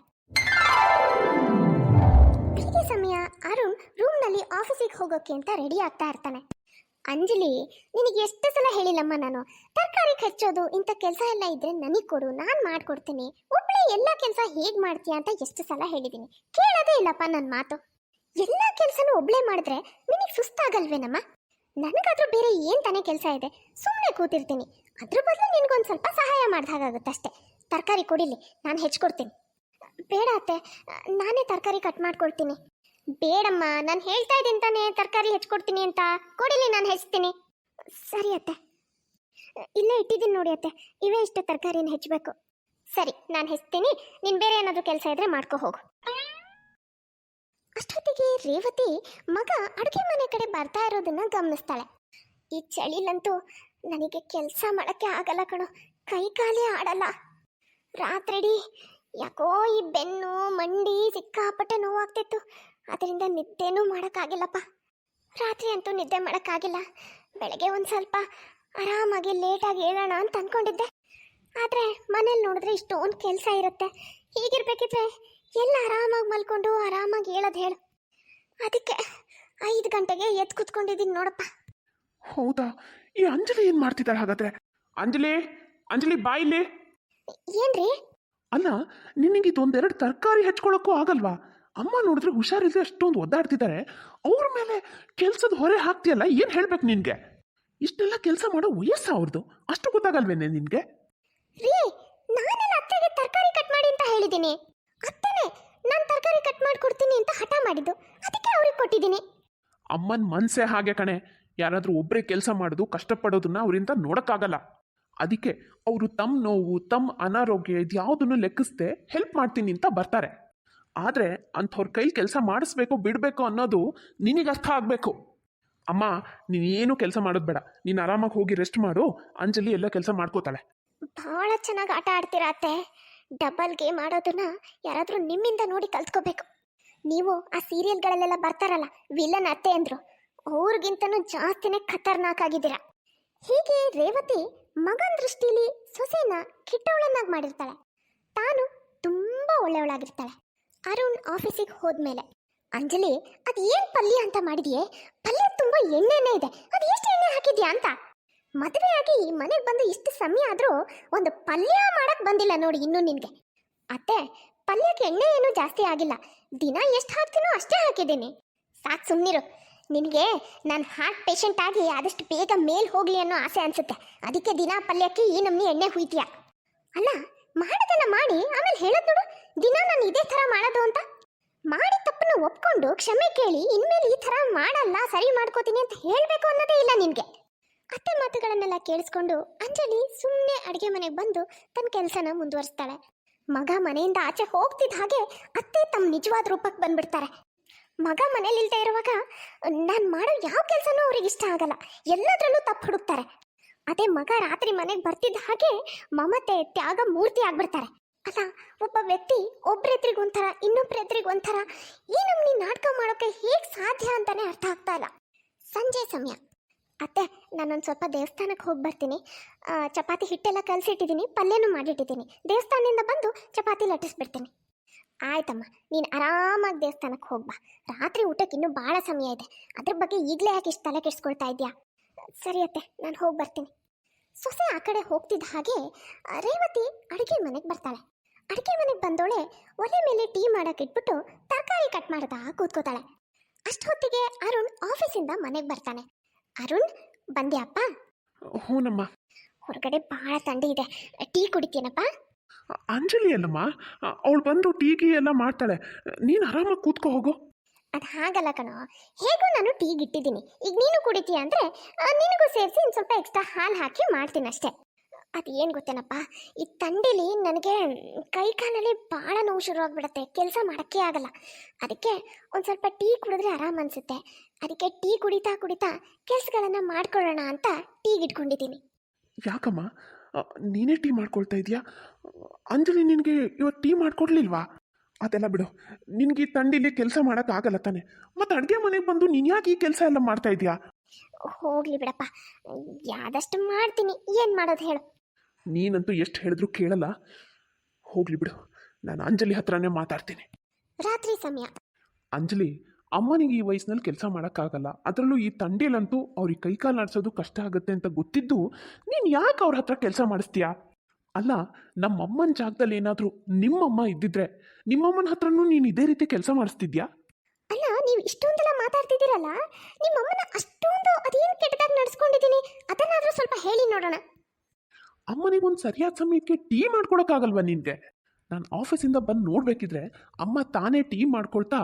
ಬೆಳಿಗ್ಗೆ ಸಮಯ ಅರುಣ್ ರೂಮ್ನಲ್ಲಿ ಆಫೀಸಿಗೆ ಹೋಗೋಕೆ ಅಂತ ರೆಡಿ ಆಗ್ತಾ ಇರ್ತಾನೆ. ಅಂಜಲಿ, ನಿನಗೆ ಎಷ್ಟು ಸಲ ಹೇಳಿಲ್ಲಮ್ಮ ನಾನು? ತರಕಾರಿ ಹೆಚ್ಚೋದು ಇಂಥ ಕೆಲಸ ಎಲ್ಲ ಇದ್ರೆ ನನಗೆ ಕೊಡು, ನಾನು ಮಾಡ್ಕೊಡ್ತೀನಿ. ಒಬ್ಬಳೆ ಎಲ್ಲ ಕೆಲಸ ಹೇಗೆ ಮಾಡ್ತೀಯ ಅಂತ ಎಷ್ಟು ಸಲ ಹೇಳಿದ್ದೀನಿ ಕೇಳೋದೇ ಇಲ್ಲಪ್ಪ ನನ್ನ ಮಾತು. ಎಲ್ಲ ಕೆಲಸನೂ ಒಬ್ಳೆ ಮಾಡಿದ್ರೆ ನಿನಗೆ ಸುಸ್ತಾಗಲ್ವೇನಮ್ಮ? ನನಗಾದ್ರೂ ಬೇರೆ ಏನು ತಾನೇ ಕೆಲಸ ಇದೆ? ಸುಮ್ಮನೆ ಕೂತಿರ್ತೀನಿ. ಅದ್ರ ಬದಲು ನಿನಗೊಂದು ಸ್ವಲ್ಪ ಸಹಾಯ ಮಾಡ್ದಾಗತ್ತಷ್ಟೇ ತರಕಾರಿ ಕೊಡಿಲಿ ನಾನು ಹೆಚ್ಕೊಡ್ತೀನಿ. ಬೇಡ ಅತ್ತೆ, ನಾನೇ ತರಕಾರಿ ಕಟ್ ಮಾಡ್ಕೊಳ್ತೀನಿ. ಬೇಡಮ್ಮ, ನಾನು ಹೇಳ್ತಾ ಇದ್ದೀನಿ ತಾನೇ ತರಕಾರಿ ಹೆಚ್ಕೊಡ್ತೀನಿ ಅಂತ. ಕೊಡಿಲಿ ನಾನು ಹೆಚ್ತೀನಿ. ಸರಿ ಅತ್ತೆ. ಇಲ್ಲೇ ಇಟ್ಟಿದ್ದೀನಿ ನೋಡಿ ಅತ್ತೆ, ಇವೇ ಇಷ್ಟು ತರಕಾರಿನ ಹೆಚ್ಚಬೇಕು ಸರಿ, ನಾನು ಹೆಚ್ತೀನಿ, ನೀನು ಬೇರೆ ಏನಾದರೂ ಕೆಲಸ ಇದ್ದರೆ ಮಾಡ್ಕೊ ಹೋಗು. ಅಷ್ಟೊತ್ತಿಗೆ ರೇವತಿ ಮಗ ಅಡುಗೆ ಮನೆ ಕಡೆ ಬರ್ತಾ ಇರೋದನ್ನ ಗಮನಿಸ್ತಾಳೆ. ಈ ಚಳಿಲಂತೂ ನನಗೆ ಕೆಲಸ ಮಾಡೋಕ್ಕೆ ಆಗಲ್ಲ ಕಣೋ, ಕೈ ಕಾಲೇ ಆಡಲ್ಲ. ರಾತ್ರಿಡಿ ಯಾಕೋ ಈ ಬೆನ್ನು, ಮಂಡಿ ಸಿಕ್ಕಾಪಟ್ಟೆ ನೋವಾಗ್ತಿತ್ತು. ಅದರಿಂದ ನಿದ್ದೆನೂ ಮಾಡೋಕ್ಕಾಗಿಲ್ಲಪ್ಪ. ರಾತ್ರಿ ಅಂತೂ ನಿದ್ದೆ ಮಾಡೋಕ್ಕಾಗಿಲ್ಲ. ಬೆಳಗ್ಗೆ ಒಂದು ಸ್ವಲ್ಪ ಆರಾಮಾಗಿ ಲೇಟಾಗಿ ಹೇಳೋಣ ಅಂತ ಅಂದ್ಕೊಂಡಿದ್ದೆ ಆದರೆ ಮನೇಲಿ ನೋಡಿದ್ರೆ ಇಷ್ಟೊಂದು ಕೆಲಸ ಇರುತ್ತೆ. ಹೀಗಿರ್ಬೇಕಿದ್ರೆ ಎಲ್ಲ ಆರಾಮಾಗಿ ಮಲ್ಕೊಂಡು ಆರಾಮಾಗಿ ಹೇಳೋದು ಹೇಳು. ಅದಕ್ಕೆ ಐದು ಗಂಟೆಗೆ ಎದ್ದು ಕೂತ್ಕೊಂಡಿದ್ದೀನಿ ನೋಡಪ್ಪ. ಹೌದಾ? ಈ ಅಂಜಲಿ ಏನು ಮಾಡ್ತಿದ್ದಾಳೆ ಹಾಗಾದ್ರೆ? ಅಂಜಲಿ? ಅಂಜಲಿ ಬಾಯಿಲಿ ಏನ್ರಿ? ಅಲ್ಲ ನಿನಗೆ ಇದೊಂದೆರಡು ತರಕಾರಿ ಹೆಚ್ಕೊಳ್ಳೋಕ್ಕೂ ಆಗಲ್ವಾ? ಅಮ್ಮ ನೋಡಿದ್ರೆ ಹುಷಾರಿಲ್ಲದೆ ಅಷ್ಟೊಂದು ಒದ್ದಾಡ್ತಿದ್ದಾರೆ ಅವ್ರ ಮೇಲೆ ಕೆಲಸದ ಹೊರೆ ಹಾಕ್ತಿಯಲ್ಲ ಏನು ಹೇಳ್ಬೇಕು ನಿನಗೆ? ಇಷ್ಟೆಲ್ಲ ಕೆಲಸ ಮಾಡೋ ವಯಸ್ಸು ಅವ್ರದ್ದು ಅಷ್ಟು ಗೊತ್ತಾಗಲ್ವೇನೆ ನಿನಗೆ? ರೀ ನಾನೆಲ್ಲ ಅತ್ತೆಗೆ ತರಕಾರಿ ಕಟ್ ಮಾಡಿ ಅಂತ ಹೇಳಿದ್ದೀನಿ ಅತ್ತೆನೇ ನಾನು ತರಕಾರಿ ಕಟ್ ಮಾಡಿ ಕೊಡ್ತೀನಿ ಅಂತ ಹಠ ಮಾಡಿದ್ದು. ಅದಕ್ಕೆ ಅವ್ರಿಗೆ ಕೊಟ್ಟಿದ್ದೀನಿ. ಅಮ್ಮನ ಮನಸ್ಸೇ ಹಾಗೆ ಕಣೆ. ಯಾರಾದರೂ ಒಬ್ಬರೇ ಕೆಲಸ ಮಾಡೋದು ಕಷ್ಟಪಡೋದನ್ನ ಅವರಿಂದ ನೋಡೋಕ್ಕಾಗಲ್ಲ. ಅದಕ್ಕೆ ಅವರು ತಮ್ಮ ನೋವು ತಮ್ಮ ಅನಾರೋಗ್ಯ ಇದ್ಯಾವುದನ್ನು ಲೆಕ್ಕಿಸ್ದೆ ಹೆಲ್ಪ್ ಮಾಡ್ತೀನಿ ಅಂತ ಬರ್ತಾರೆ. ಆದರೆ ಅಂಥವ್ರ ಕೈಲಿ ಕೆಲಸ ಮಾಡಿಸ್ಬೇಕು ಬಿಡಬೇಕು ಅನ್ನೋದು ನಿನಗೆ ಅರ್ಥ ಆಗಬೇಕು. ಅಮ್ಮ ನೀನೇನು ಕೆಲಸ ಮಾಡೋದು ಬೇಡ. ನೀನು ಆರಾಮಾಗಿ ಹೋಗಿ ರೆಸ್ಟ್ ಮಾಡು. ಅಂಜಲಿ ಎಲ್ಲ ಕೆಲಸ ಮಾಡ್ಕೋತಾಳೆ. ಭಾಳ ಚೆನ್ನಾಗಿ ಆಟ ಆಡ್ತೀರಾ ಅತ್ತೆ. ಡಬಲ್ ಗೇಮ್ ಆಡೋದನ್ನ ಯಾರಾದರೂ ನಿಮ್ಮಿಂದ ನೋಡಿ ಕಲ್ತ್ಕೋಬೇಕು. ನೀವು ಆ ಸೀರಿಯಲ್ಗಳಲ್ಲೆಲ್ಲ ಬರ್ತಾರಲ್ಲ, ವಿಲನ್ ಅತ್ತೆ ಅಂದ್ರು, ಅವ್ರಿಗಿಂತನೂ ಜಾಸ್ತಿನೇ ಖತರ್ನಾಕ್ ಆಗಿದ್ದೀರಾ. ಹೀಗೆ ರೇವತಿ ಮಗನ ದೃಷ್ಟಿಲಿ ಸೊಸೆನ ಕೆಟ್ಟವಳನ್ನಾಗಿ ಮಾಡಿರ್ತಾಳೆ. ತಾನು ತುಂಬಾ ಒಳ್ಳೆಯವಳಾಗಿರ್ತಾಳೆ. ಅರುಣ್ ಆಫೀಸಿಗೆ ಹೋದ್ಮೇಲೆ, ಅಂಜಲಿ, ಅದು ಏನ್ ಪಲ್ಯ ಅಂತ ಮಾಡಿದ್ಯೆ? ಪಲ್ಯ ತುಂಬಾ ಎಣ್ಣೆನೇ ಇದೆ. ಅದು ಎಷ್ಟು ಎಣ್ಣೆ ಹಾಕಿದ್ಯಾ ಅಂತ? ಮದುವೆಯಾಗಿ ಮನೆಗೆ ಬಂದು ಇಷ್ಟು ಸಮಯ ಆದರೂ ಒಂದು ಪಲ್ಯ ಮಾಡಕ್ ಬಂದಿಲ್ಲ ನೋಡಿ ಇನ್ನೂ ನಿನಗೆ. ಅತ್ತೆ, ಪಲ್ಯಕ್ಕೆ ಎಣ್ಣೆ ಏನೂ ಜಾಸ್ತಿ ಆಗಿಲ್ಲ. ದಿನ ಎಷ್ಟು ಹಾಕ್ತೀನೋ ಅಷ್ಟೇ ಹಾಕಿದ್ದೀನಿ. ಸಾಕು ಸುಮ್ಮನಿರು ನಿನಗೆ ನಾನು ಹಾರ್ಟ್ ಪೇಷಂಟ್ ಆಗಿ ಆದಷ್ಟು ಬೇಗ ಮೇಲೆ ಹೋಗಲಿ ಅನ್ನೋ ಆಸೆ ಅನಿಸುತ್ತೆ. ಅದಕ್ಕೆ ದಿನ ಪಲ್ಯಕ್ಕೆ ಈ ನಮ್ನಿ ಎಣ್ಣೆ ಹುಯ್ತೀಯ? ಅಲ್ಲ ಮಾಡೋದನ್ನ ಮಾಡಿ ಆಮೇಲೆ ಹೇಳೋದು ನೋಡು. ದಿನ ನಾನು ಇದೇ ಥರ ಮಾಡೋದು ಅಂತ. ಮಾಡಿ ತಪ್ಪನ್ನು ಒಪ್ಕೊಂಡು ಕ್ಷಮೆ ಕೇಳಿ ಇನ್ಮೇಲೆ ಈ ಥರ ಮಾಡಲ್ಲ, ಸರಿ ಮಾಡ್ಕೋತೀನಿ ಅಂತ ಹೇಳಬೇಕು ಅನ್ನೋದೇ ಇಲ್ಲ ನಿನಗೆ. ಅತ್ತೆ ಮಾತುಗಳನ್ನೆಲ್ಲ ಕೇಳಿಸ್ಕೊಂಡು ಅಂಜಲಿ ಸುಮ್ಮನೆ ಅಡುಗೆ ಮನೆಗೆ ಬಂದು ತನ್ನ ಕೆಲಸನ ಮುಂದುವರಿಸ್ತಾಳೆ. ಮಗ ಮನೆಯಿಂದ ಆಚೆ ಹೋಗ್ತಿದ್ದ ಹಾಗೆ ಅತ್ತೆ ತಮ್ಮ ನಿಜವಾದ ರೂಪಕ್ಕೆ ಬಂದ್ಬಿಡ್ತಾರೆ. ಮಗ ಮನೇಲಿ ಇಲ್ದೇ ಇರುವಾಗ ನಾನು ಮಾಡೋ ಯಾವ ಕೆಲಸನೂ ಅವ್ರಿಗೆ ಇಷ್ಟ ಆಗಲ್ಲ. ಎಲ್ಲದರಲ್ಲೂ ತಪ್ಪು ಹುಡುಕ್ತಾರೆ. ಅದೇ ಮಗ ರಾತ್ರಿ ಮನೆಗೆ ಬರ್ತಿದ್ದ ಹಾಗೆ ಮಮತೆ, ತ್ಯಾಗ, ಮೂರ್ತಿ ಆಗ್ಬಿಡ್ತಾರೆ. ಅಲ್ಲ, ಒಬ್ಬ ವ್ಯಕ್ತಿ ಒಬ್ಬರ ಎದ್ರಿಗೆ ಒಂಥರ ಇನ್ನೊಬ್ರ ಎದ್ರಿಗೆ ಒಂಥರ ಈ ನಾಟಕ ಮಾಡೋಕೆ ಹೇಗೆ ಸಾಧ್ಯ ಅಂತಾನೆ ಅರ್ಥ ಆಗ್ತಾ ಇಲ್ಲ. ಸಂಜೆ ಸಮಯ. ಅತ್ತೆ, ನಾನೊಂದು ಸ್ವಲ್ಪ ದೇವಸ್ಥಾನಕ್ಕೆ ಹೋಗಿ ಬರ್ತೀನಿ. ಚಪಾತಿ ಹಿಟ್ಟೆಲ್ಲ ಕಲಸಿಟ್ಟಿದ್ದೀನಿ ಪಲ್ಯನೂ ಮಾಡಿಟ್ಟಿದ್ದೀನಿ ದೇವಸ್ಥಾನದಿಂದ ಬಂದು ಚಪಾತಿ ಲಟ್ಟಿಸ್ಬಿಡ್ತೀನಿ. ಆಯ್ತಮ್ಮ, ನೀನು ಆರಾಮಾಗಿ ದೇವಸ್ಥಾನಕ್ಕೆ ಹೋಗ್ಬಾ ರಾತ್ರಿ ಊಟಕ್ಕೆ ಇನ್ನೂ ಭಾಳ ಸಮಯ ಇದೆ. ಅದ್ರ ಬಗ್ಗೆ ಈಗಲೇ ಯಾಕೆ ಇಷ್ಟು ತಲೆ ಕೆಡಿಸ್ಕೊಳ್ತಾ ಇದೆಯಾ? ಸರಿ ಅತ್ತೆ, ನಾನು ಹೋಗಿ ಬರ್ತೀನಿ. ಸೊಸೆ ಆ ಕಡೆ ಹೋಗ್ತಿದ್ದ ಹಾಗೆ, ರೇವತಿ ಅಡುಗೆ ಮನೆಗೆ ಬರ್ತಾಳೆ. ಅಡುಗೆ ಮನೆಗೆ ಬಂದೋಳೆ ಒಲೆ ಮೇಲೆ ಟೀ ಮಾಡಕ್ಕೆ ಇಟ್ಬಿಟ್ಟು ತರಕಾರಿ ಕಟ್ ಮಾಡ್ದಾ ಕೂತ್ಕೋತಾಳೆ. ಅಷ್ಟೊತ್ತಿಗೆ ಅರುಣ್ ಆಫೀಸಿಂದ ಮನೆಗೆ ಬರ್ತಾನೆ. ಅರುಣ್ ಬಂದ್ಯಾಪ್ಪ? ಹ್ಞೂನಮ್ಮ ಹೊರಗಡೆ ಭಾಳ ಥಂಡಿ ಇದೆ. ಟೀ ಕುಡಿತೀನಪ್ಪ? ಅಂಜಲಿ ಅಲ್ಲಮ್ಮ ಅವಳು ಬಂದು ಟೀ ಗೀ ಎಲ್ಲ ಮಾಡ್ತಾಳೆ. ನೀನು ಆರಾಮಾಗಿ ಕೂತ್ಕೋ ಹೋಗು. ಅದು ಹಾಗಲ್ಲ ಕಣೋ. ಹೇಗೋ ನಾನು ಟೀಗೆ ಇಟ್ಟಿದ್ದೀನಿ ಈಗ ನೀನು ಕುಡಿತೀಯ ಅಂದರೆ ನಿನಗೂ ಸೇರಿಸಿ ಇನ್ನು ಸ್ವಲ್ಪ ಎಕ್ಸ್ಟ್ರಾ ಹಾಲು ಹಾಕಿ ಮಾಡ್ತೀನಿ ಅಷ್ಟೇ ಅದು ಏನು ಗೊತ್ತೇನಪ್ಪ? ಈ ತಂಡಿಲಿ ನನಗೆ ಕೈ ಕಾಲಲ್ಲಿ ಭಾಳ ನೋವು ಶುರುವಾಗ್ಬಿಡತ್ತೆ. ಕೆಲಸ ಮಾಡೋಕ್ಕೆ ಆಗಲ್ಲ. ಅದಕ್ಕೆ ಒಂದು ಸ್ವಲ್ಪ ಟೀ ಕುಡಿದ್ರೆ ಆರಾಮ್ ಅನಿಸುತ್ತೆ. ಅದಕ್ಕೆ ಟೀ ಕುಡಿತಾ ಕುಡಿತಾ ಕೆಲಸಗಳನ್ನು ಮಾಡ್ಕೊಳ್ಳೋಣ ಅಂತ ಟೀಗೆ ಇಟ್ಕೊಂಡಿದ್ದೀನಿ. ಯಾಕಮ್ಮ? ಆ, ನೀನೇ ಟೀ ಮಾಡ್ಕೊಳ್ತಾ ಇದೀಯಾ? ಅಂಜಲಿ ನಿನಗೆ ಇವತ್ತು ಟೀ ಮಾಡ್ಕೊಡ್ಲಿಲ್ವಾ? ಅದೆಲ್ಲ ಬಿಡು. ನಿನಗೆ ಈ ತಂಡಿಲಿ ಕೆಲಸ ಮಾಡೋಕ್ಕಾಗಲ್ಲ ತಾನೆ. ಮತ್ತು ಅಡುಗೆ ಮನೆಗೆ ಬಂದು ನೀನು ಯಾಕೆ ಈ ಕೆಲಸ ಎಲ್ಲ ಮಾಡ್ತಾ ಇದೀಯಾ? ಹೋಗ್ಲಿ ಬಿಡಪ್ಪ. ಯಾದಷ್ಟು ಮಾಡ್ತೀನಿ. ಏನು ಮಾಡೋದು ಹೇಳು. ನೀನಂತೂ ಎಷ್ಟು ಹೇಳಿದ್ರು ಕೇಳಲ್ಲ. ಹೋಗ್ಲಿ ಬಿಡು. ನಾನು ಅಂಜಲಿ ಹತ್ರನೇ ಮಾತಾಡ್ತೀನಿ. ರಾತ್ರಿ ಸಮಯ. ಅಂಜಲಿ ಅಮ್ಮನಿಗೆ ಈ ವಯಸ್ಸಿನಲ್ಲಿ ಕೆಲಸ ಮಾಡೋಕ್ಕಾಗಲ್ಲ. ಅದರಲ್ಲೂ ಈ ತಂಡೇಲಂತೂ ಅವ್ರಿಗೆ ಕೈಕಾಲು ನಡೆಸೋದು ಕಷ್ಟ ಆಗುತ್ತೆ ಅಂತ ಗೊತ್ತಿದ್ದು ನೀನು ಯಾಕೆ ಅವ್ರ ಹತ್ರ ಕೆಲಸ ಮಾಡಿಸ್ತೀಯಾ? ಅಲ್ಲ ನಮ್ಮಮ್ಮನ ಜಾಗದಲ್ಲಿ ಏನಾದರೂ ನಿಮ್ಮಮ್ಮ ಇದ್ದಿದ್ರೆ ನಿಮ್ಮಮ್ಮನ ಹತ್ರನೂ ನೀನು ಇದೇ ರೀತಿ ಕೆಲಸ ಮಾಡಿಸ್ತಿದ್ಯಾ? ಅಲ್ಲ ನೀವು ಇಷ್ಟೊಂದೆಲ್ಲ ಮಾತಾಡ್ತಿದ್ದೀರಲ್ಲ? ನಿಮ್ಮಮ್ಮನ ಅಷ್ಟೊಂದು ಅದೇನು ಕೆಟ್ಟದಾಗಿ ನಡೆಸ್ಕೊಂಡಿದ್ದೀನಿ? ಅದನ್ನಾದರೂ ಸ್ವಲ್ಪ ಹೇಳಿ ನೋಡೋಣ. ಅಮ್ಮನಿಗೆ ಒಂದು ಸರಿಯಾದ ಸಮಯಕ್ಕೆ ಟೀ ಮಾಡ್ಕೊಡೋಕ್ಕಾಗಲ್ವಾ ನಿನಗೆ? ನಾನು ಆಫೀಸಿಂದ ಬಂದು ನೋಡಬೇಕಿದ್ರೆ ಅಮ್ಮ ತಾನೇ ಟೀ ಮಾಡ್ಕೊಳ್ತಾ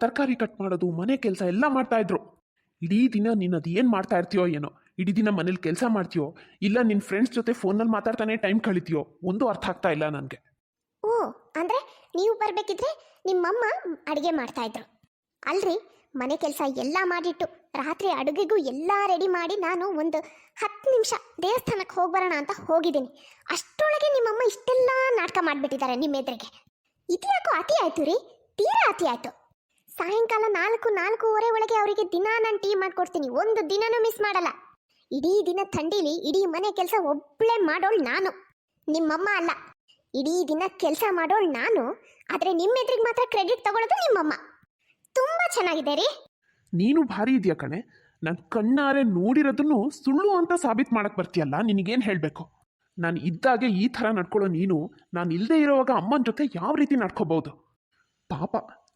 ತರಕಾರಿ ಕಟ್ ಮಾಡೋದು, ಮನೆ ಕೆಲಸ ಎಲ್ಲ ಮಾಡ್ತಾಯಿದ್ರು ಇಡೀ ದಿನ ನೀನು ಅದು ಏನು ಮಾಡ್ತಾ ಇರ್ತೀಯೋ ಏನೋ? ಇಡೀ ದಿನ ಮನೇಲಿ ಕೆಲಸ ಮಾಡ್ತೀಯೋ? ಇಲ್ಲ ನಿನ್ನ ಫ್ರೆಂಡ್ಸ್ ಜೊತೆ ಫೋನಲ್ಲಿ ಮಾತಾಡ್ತಾನೆ ಟೈಮ್ ಕಳಿತೀಯೋ? ಒಂದು ಅರ್ಥ ಆಗ್ತಾ ಇಲ್ಲ ನನಗೆ. ಓ, ಅಂದರೆ ನೀವು ಬರಬೇಕಿದ್ರೆ ನಿಮ್ಮಮ್ಮ ಅಡುಗೆ ಮಾಡ್ತಾ ಇದ್ರು. ಅಲ್ರಿ, ಮನೆ ಕೆಲಸ ಎಲ್ಲ ಮಾಡಿಟ್ಟು. ರಾತ್ರಿ ಅಡುಗೆಗೂ ಎಲ್ಲ ರೆಡಿ ಮಾಡಿ ನಾನು ಒಂದು ಹತ್ತು ನಿಮಿಷ ದೇವಸ್ಥಾನಕ್ಕೆ ಹೋಗಿ ಬರೋಣ ಅಂತ ಹೋಗಿದ್ದೀನಿ. ಅಷ್ಟರೊಳಗೆ ನಿಮ್ಮಮ್ಮ ಇಷ್ಟೆಲ್ಲ ನಾಟಕ ಮಾಡಿಬಿಟ್ಟಿದ್ದಾರೆ ನಿಮ್ಮ ಎದುರಿಗೆ. ಇದ್ಯಾಕೋ ಅತಿ ಆಯ್ತು ರೀ? ತೀರಾ ಅತಿ ಆಯ್ತು. ಸಾಯಂಕಾಲ ನಾಲ್ಕು, ನಾಲ್ಕೂವರೆ ಒಳಗೆ ಅವರಿಗೆ ದಿನ ನಾನು ಟೀ ಮಾಡ್ಕೊಡ್ತೀನಿ. ಒಂದು ದಿನನೂ ಮಿಸ್ ಮಾಡಲ್ಲ. ಇಡೀ ದಿನ ಥಂಡಿಲಿ, ಇಡೀ ಮನೆ ಕೆಲಸ ಒಬ್ಬಳೇ ಮಾಡೋಳು ನಾನು. ನಿಮ್ಮಮ್ಮ ಅಲ್ಲ. ಇಡೀ ದಿನ ಕೆಲಸ ಮಾಡೋಳು ನಾನು. ಆದರೆ ನಿಮ್ಮ ಎದುರಿಗೆ ಮಾತ್ರ ಕ್ರೆಡಿಟ್ ತಗೊಳ್ಳೋದು ನಿಮ್ಮಮ್ಮ. ತುಂಬ ಚೆನ್ನಾಗಿದೆ ರೀ? ನೀನು ಭಾರಿ ಇದೆಯಾ ಕಣೆ? ನನ್ನ ಕಣ್ಣಾರೆ ನೋಡಿರೋದನ್ನು ಸುಳ್ಳು ಅಂತ ಸಾಬೀತು ಮಾಡಕ್ಕೆ ಬರ್ತೀಯಲ್ಲ, ನಿನಗೇನು ಹೇಳಬೇಕು? ನಾನು ಇದ್ದಾಗೆ ಈ ಥರ ನಡ್ಕೊಳ್ಳೋ ನೀನು, ನಾನು ಇಲ್ಲದೆ ಇರೋವಾಗ ಅಮ್ಮನ ಜೊತೆ ಯಾವ ರೀತಿ ನಡ್ಕೋಬಹುದು ಪಾಪ,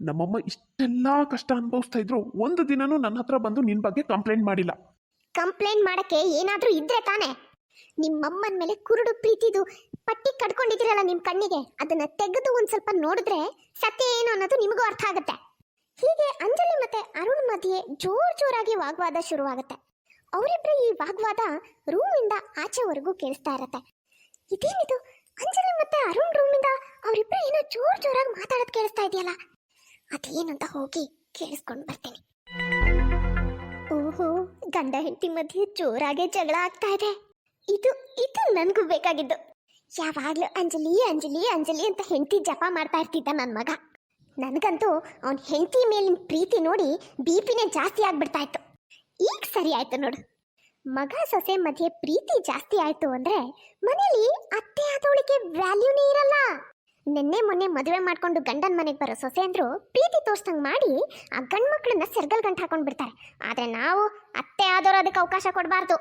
ನಮ್ಮಮ್ಮ ಇಷ್ಟೆಲ್ಲ ಕಷ್ಟ ಅನುಭವಿಸ್ತಾ ಇದ್ರು, ಒಂದು ದಿನನೂ ನನ್ನ ಹತ್ರ ಬಂದು ನಿನ್ನ ಬಗ್ಗೆ ಕಂಪ್ಲೇಂಟ್ ಮಾಡಿಲ್ಲ. ಕಂಪ್ಲೇಂಟ್ ಮಾಡಕ್ಕೆ ಏನಾದರೂ ಇದ್ರೆ ತಾನೇ? ನಿಮ್ಮಮ್ಮನ ಮೇಲೆ ಕುರುಡು ಪ್ರೀತಿದು ಪಟ್ಟಿ ಕಟ್ಕೊಂಡಿದ್ದೀರಲ್ಲ ನಿಮ್ಮ ಕಣ್ಣಿಗೆ? ಅದನ್ನ ತೆಗೆದು ಒಂದು ಸ್ವಲ್ಪ ನೋಡಿದ್ರೆ ಸತ್ಯ ಏನು ಅನ್ನೋದು ನಿಮಗೂ ಅರ್ಥ ಆಗುತ್ತೆ. ಹೀಗೆ ಅಂಜಲಿ ಮತ್ತೆ ಅರುಣ್ ಮಧ್ಯೆ ಜೋರ್ ಜೋರಾಗಿ ವಾಗ್ವಾದ ಶುರುವಾಗುತ್ತೆ. ಅವರಿಬ್ಬರ ಈ ವಾಗ್ವಾದ ರೂಮಿಂದ ಆಚೆವರೆಗೂ ಕೇಳಿಸ್ತಾ ಇರತ್ತೆ. ಇದೇನಿದು? ಅಂಜಲಿ ಮತ್ತೆ ಅರುಣ್ ರೂಮಿಂದ ಅವರಿಬ್ಬರು ಏನೋ ಜೋರ್ ಜೋರಾಗಿ ಮಾತಾಡೋದು ಕೇಳಿಸ್ತಾ ಇದೆಯಲ್ಲ? ಅದೇನಂತ ಹೋಗಿ ಕೇಳಿಸ್ಕೊಂಡು ಬರ್ತೀನಿ. ಓಹೋ, ಗಂಡ ಹೆಂಡತಿ ಮಧ್ಯೆ ಜೋರಾಗೆ ಜಗಳ ಆಗ್ತಾ ಇದೆ. ಇದು ಇದು ನನಗೂ ಬೇಕಾಗಿದ್ದು. ಯಾವಾಗಲೂ ಅಂಜಲಿ ಅಂಜಲಿ ಅಂಜಲಿ ಅಂತ ಹೆಂಡತಿ ಜಪ ಮಾಡ್ತಾ ಇರ್ತಿದ್ದ ನನ್ನ ಮಗ. ನನಗಂತೂ ಅವನ ಹೆಂಡತಿ ಮೇಲಿನ ಪ್ರೀತಿ ನೋಡಿ ಬಿ ಜಾಸ್ತಿ ಆಗ್ಬಿಡ್ತಾ ಇತ್ತು. ಈಗ ಸರಿ ಆಯ್ತು ನೋಡು. ಮಗ ಸೊಸೆ ಮಧ್ಯೆ ಪ್ರೀತಿ ಜಾಸ್ತಿ ಆಯ್ತು ಅಂದ್ರೆ ಮನೇಲಿ ಅತ್ತೆ ಆದವಳಿಗೆ ವ್ಯಾಲ್ಯೂನೇ ಇರಲ್ಲ. ನಿನ್ನೆ ಮೊನ್ನೆ ಮದುವೆ ಮಾಡ್ಕೊಂಡು ಗಂಡನ ಮನೆಗೆ ಬರೋ ಸೊಸೆ ಅಂದ್ರು ಪ್ರೀತಿ ತೋರ್ಸ್ದಂಗ್ ಮಾಡಿ ಆ ಗಂಡ ಮಕ್ಳನ್ನ ಸೆರ್ಗಲ್ ಗಂಟು ಹಾಕೊಂಡು ಬಿಡ್ತಾರೆ. ಆದ್ರೆ ನಾವು ಅತ್ತೆ ಆದವರು ಅದಕ್ಕೆ ಅವಕಾಶ ಕೊಡಬಾರ್ದು.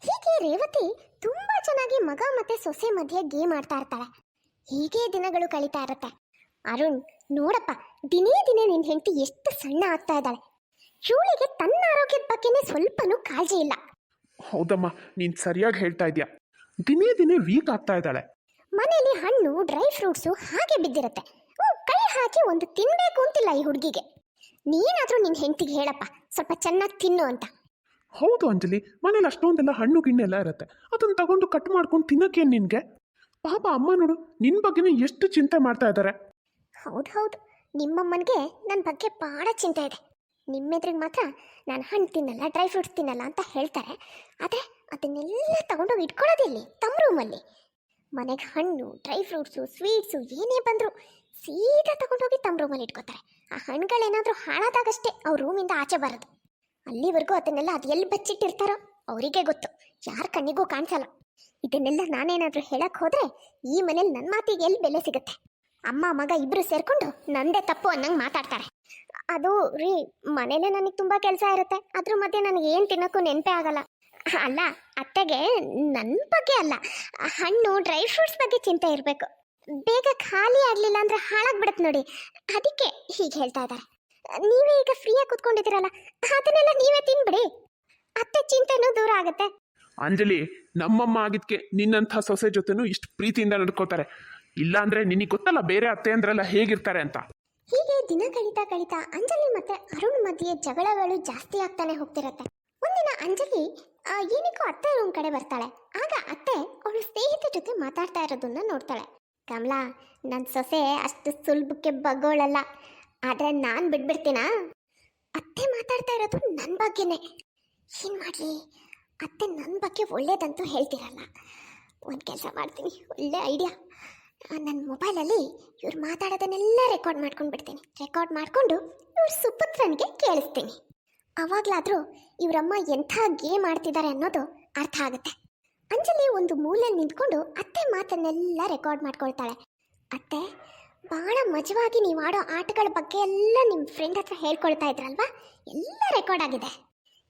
ಹೀಗೆ ರೇವತಿ ತುಂಬಾ ಚೆನ್ನಾಗಿ ಮಗ ಮತ್ತೆ ಸೊಸೆ ಮಧ್ಯೆ ಗೇಮ್ ಆಡ್ತಾ ಇರ್ತಾಳೆ. ಹೀಗೆ ದಿನಗಳು ಕಳೀತಾ ಇರುತ್ತೆ. ಅರುಣ್ ನೋಡಪ್ಪ ದಿನೇ ದಿನೇ ನಿನ್ನ ಹೆಂಡತಿ ಎಷ್ಟು ಸಣ್ಣ ಆಗ್ತಾ ಇದ್ದಾಳೆ. ಇವಳಿಗೆ ತನ್ನ ಆರೋಗ್ಯದ ಬಗ್ಗೆನೇ ಸ್ವಲ್ಪನೂ ಕಾಳಜಿ ಇಲ್ಲ. ಹೌದಮ್ಮ ನೀನ್ ಸರಿಯಾಗಿ ಹೇಳ್ತಾ ಇದ್ಯಾ? ದಿನೇ ದಿನೇ ವೀಕ್ ಆಗ್ತಾ ಇದ್ದಾಳೆ. ಮನೇಲಿ ಹಣ್ಣು ಡ್ರೈ ಫ್ರೂಟ್ಸು ಹಾಗೆ ಬಿದ್ದಿರುತ್ತೆ. ಹ್ಮ್, ಕೈ ಹಾಕಿ ಒಂದು ತಿನ್ಬೇಕು ಅಂತಿಲ್ಲ ಈ ಹುಡುಗಿಗೆ. ನೀನಾದ್ರೂ ನಿನ್ ಹೆಂಡತಿಗೆ ಹೇಳಪ್ಪ ಸ್ವಲ್ಪ ಚೆನ್ನಾಗಿ ತಿನ್ನು ಅಂತ. ಹೌದು ಅಂಜಲಿ ಮನೇಲಿ ಅಷ್ಟೊಂದೆಲ್ಲ ಹಣ್ಣು ಗಿಣ್ಣು ಎಲ್ಲ ಇರುತ್ತೆ. ಅದನ್ನ ತಗೊಂಡು ಕಟ್ ಮಾಡ್ಕೊಂಡು ತಿನ್ನಕ್ಕೆ ನಿನ್ಗೆ? ಪಾಪ ಅಮ್ಮ ನೋಡು ನಿನ್ನ ಬಗ್ಗೆನೇ ಎಷ್ಟು ಚಿಂತೆ ಮಾಡ್ತಾ ಇದ್ದಾರೆ ಹೌದು ಹೌದು. ನಿಮ್ಮಮ್ಮನಿಗೆ ನನ್ನ ಬಗ್ಗೆ ಭಾಳ ಚಿಂತೆ ಇದೆ. ನಿಮ್ಮೆದ್ರಿಗೆ ಮಾತ್ರ ನಾನು ಹಣ್ಣು ತಿನ್ನಲ್ಲ, ಡ್ರೈ ಫ್ರೂಟ್ಸ್ ತಿನ್ನಲ್ಲ ಅಂತ ಹೇಳ್ತಾರೆ. ಆದರೆ ಅದನ್ನೆಲ್ಲ ತಗೊಂಡೋಗಿ ಇಟ್ಕೊಳ್ಳೋದಿಲ್ಲಿ ತಮ್ಮ ರೂಮಲ್ಲಿ. ಮನೆಗೆ ಹಣ್ಣು, ಡ್ರೈ ಫ್ರೂಟ್ಸು, ಸ್ವೀಟ್ಸು ಏನೇ ಬಂದರೂ ಸೀದಾ ತಗೊಂಡೋಗಿ ತಮ್ಮ ರೂಮಲ್ಲಿ ಇಟ್ಕೋತಾರೆ. ಆ ಹಣ್ಣುಗಳೇನಾದರೂ ಹಾಳಾದಾಗಷ್ಟೇ ಅವ್ರ ರೂಮಿಂದ ಆಚೆ ಬರೋದು. ಅಲ್ಲಿವರೆಗೂ ಅದನ್ನೆಲ್ಲ ಅದು ಎಲ್ಲಿ ಬಚ್ಚಿಟ್ಟಿರ್ತಾರೋ ಅವರಿಗೆ ಗೊತ್ತು. ಯಾರ ಕಣ್ಣಿಗೂ ಕಾಣಿಸಲ್ಲ. ಇದನ್ನೆಲ್ಲ ನಾನೇನಾದರೂ ಹೇಳಕ್ಕೆ ಹೋದರೆ ಈ ಮನೇಲಿ ನನ್ನ ಮಾತಿಗೆ ಎಲ್ಲಿ ಬೆಲೆ ಸಿಗುತ್ತೆ? ಅಮ್ಮ ಮಗ ಇಬ್ರು ಸೇರ್ಕೊಂಡು ನಂದೇ ತಪ್ಪು ಅನ್ನಂಗೆ ಮಾತಾಡ್ತಾರೆ. ಅದು ರೀ, ಮನೇಲೆ ನನಗೆ ತುಂಬ ಕೆಲಸ ಇರುತ್ತೆ. ಅದ್ರ ಮಧ್ಯೆ ನನಗೆ ಏನು ತಿನ್ನೋಕ್ಕೂ ನೆನಪೇ ಆಗಲ್ಲ. ಅಲ್ಲ, ಅತ್ತೆಗೆ ನನ್ನ ಬಗ್ಗೆ ಅಲ್ಲ, ಹಣ್ಣು ಡ್ರೈ ಫ್ರೂಟ್ಸ್ ಬಗ್ಗೆ ಚಿಂತೆ ಇರಬೇಕು. ಬೇಗ ಖಾಲಿ ಆಗಲಿಲ್ಲ ಅಂದ್ರೆ ಹಾಳಾಗ್ಬಿಡತ್ತೆ ನೋಡಿ. ಅದಕ್ಕೆ ಹೀಗೆ ಹೇಳ್ತಾ ಇದ್ದಾರೆ. ನೀವೇ ಈಗ ಫ್ರೀಯಾಗಿ ಕೂತ್ಕೊಂಡಿದ್ದೀರಲ್ಲ, ಅದನ್ನೆಲ್ಲ ನೀವೇ ತಿನ್ಬಿಡಿ. ಅತ್ತೆ ಚಿಂತೆನೂ ದೂರ ಆಗುತ್ತೆ. ಅಂಜಲಿ, ನಮ್ಮಮ್ಮ ಆಗಿದ್ಕೆ ನಿನ್ನಂಥ ಸೊಸೆ ಜೊತೆನೂ ಇಷ್ಟು ಪ್ರೀತಿಯಿಂದ ನಡ್ಕೋತಾರೆ. ಇಲ್ಲ ಅಂದ್ರೆ ನಿನಗೆ ಗೊತ್ತಲ್ಲ ಬೇರೆ ಅತ್ತೆ ಅಂದ್ರೆಲ್ಲ ಹೇಗಿರ್ತಾರೆ ಅಂತ? ಹೀಗೆ ದಿನ ಕಳಿತಾ ಕಳಿತಾ ಅಂಜಲಿ ಮತ್ತೆ ಅರುಣ್ ಮಧ್ಯೆ ಜಗಳಗಳು ಜಾಸ್ತಿ ಆಗ್ತಾನೆ ಹೋಗ್ತಿರತ್ತೆ. ಒಂದಿನ ಅಂಜಲಿ ಏನಕ್ಕೂ ಅತ್ತೆ ರೂಮ್ ಕಡೆ ಬರ್ತಾಳೆ. ಆಗ ಅತ್ತೆ ಅವಳು ಸ್ನೇಹಿತರ ಜೊತೆ ಮಾತಾಡ್ತಾ ಇರೋದನ್ನ ನೋಡ್ತಾಳೆ. ಕಮಲಾ ನನ್ನ ಸೊಸೆ ಅಷ್ಟು ಸುಲಭಕ್ಕೆ ಬಗ್ಗೋಳಲ್ಲ ಆದ್ರೆ ನಾನು ಬಿಟ್ಬಿಡ್ತೀನಾ? ಅತ್ತೆ ಮಾತಾಡ್ತಾ ಇರೋದು ನನ್ನ ಬಗ್ಗೆನೇ. ಏನು ಮಾಡಲಿ? ಅತ್ತೆ ನನ್ನ ಬಗ್ಗೆ ಒಳ್ಳೇದಂತೂ ಹೇಳ್ತಿರಲ್ಲ. ಒಂದು ಕೆಲಸ ಮಾಡ್ತೀನಿ. ಒಳ್ಳೆ ಐಡಿಯಾ. ನನ್ನ ಮೊಬೈಲಲ್ಲಿ ಇವ್ರು ಮಾತಾಡೋದನ್ನೆಲ್ಲ ರೆಕಾರ್ಡ್ ಮಾಡ್ಕೊಂಡು ಬಿಡ್ತೀನಿ. ರೆಕಾರ್ಡ್ ಮಾಡಿಕೊಂಡು ಇವ್ರ ಸುಪುತ್ರನಿಗೆ ಕೇಳಿಸ್ತೀನಿ. ಅವಾಗಲಾದರೂ ಇವರಮ್ಮ ಎಂಥ ಗೇಮ್ ಆಡ್ತಿದ್ದಾರೆ ಅನ್ನೋದು ಅರ್ಥ ಆಗುತ್ತೆ. ಅಂಜಲಿ ಒಂದು ಮೂಲೆಯಲ್ಲಿ ನಿಂತ್ಕೊಂಡು ಅತ್ತೆ ಮಾತನ್ನೆಲ್ಲ ರೆಕಾರ್ಡ್ ಮಾಡ್ಕೊಳ್ತಾಳೆ. ಅತ್ತೆ ಭಾಳ ಮಜವಾಗಿ ನೀವು ಆಡೋ ಆಟಗಳ ಬಗ್ಗೆ ಎಲ್ಲ ನಿಮ್ಮ ಫ್ರೆಂಡ್ ಹತ್ರ ಹೇಳ್ಕೊಳ್ತಾ ಇದ್ರಲ್ವಾ? ಎಲ್ಲ ರೆಕಾರ್ಡ್ ಆಗಿದೆ.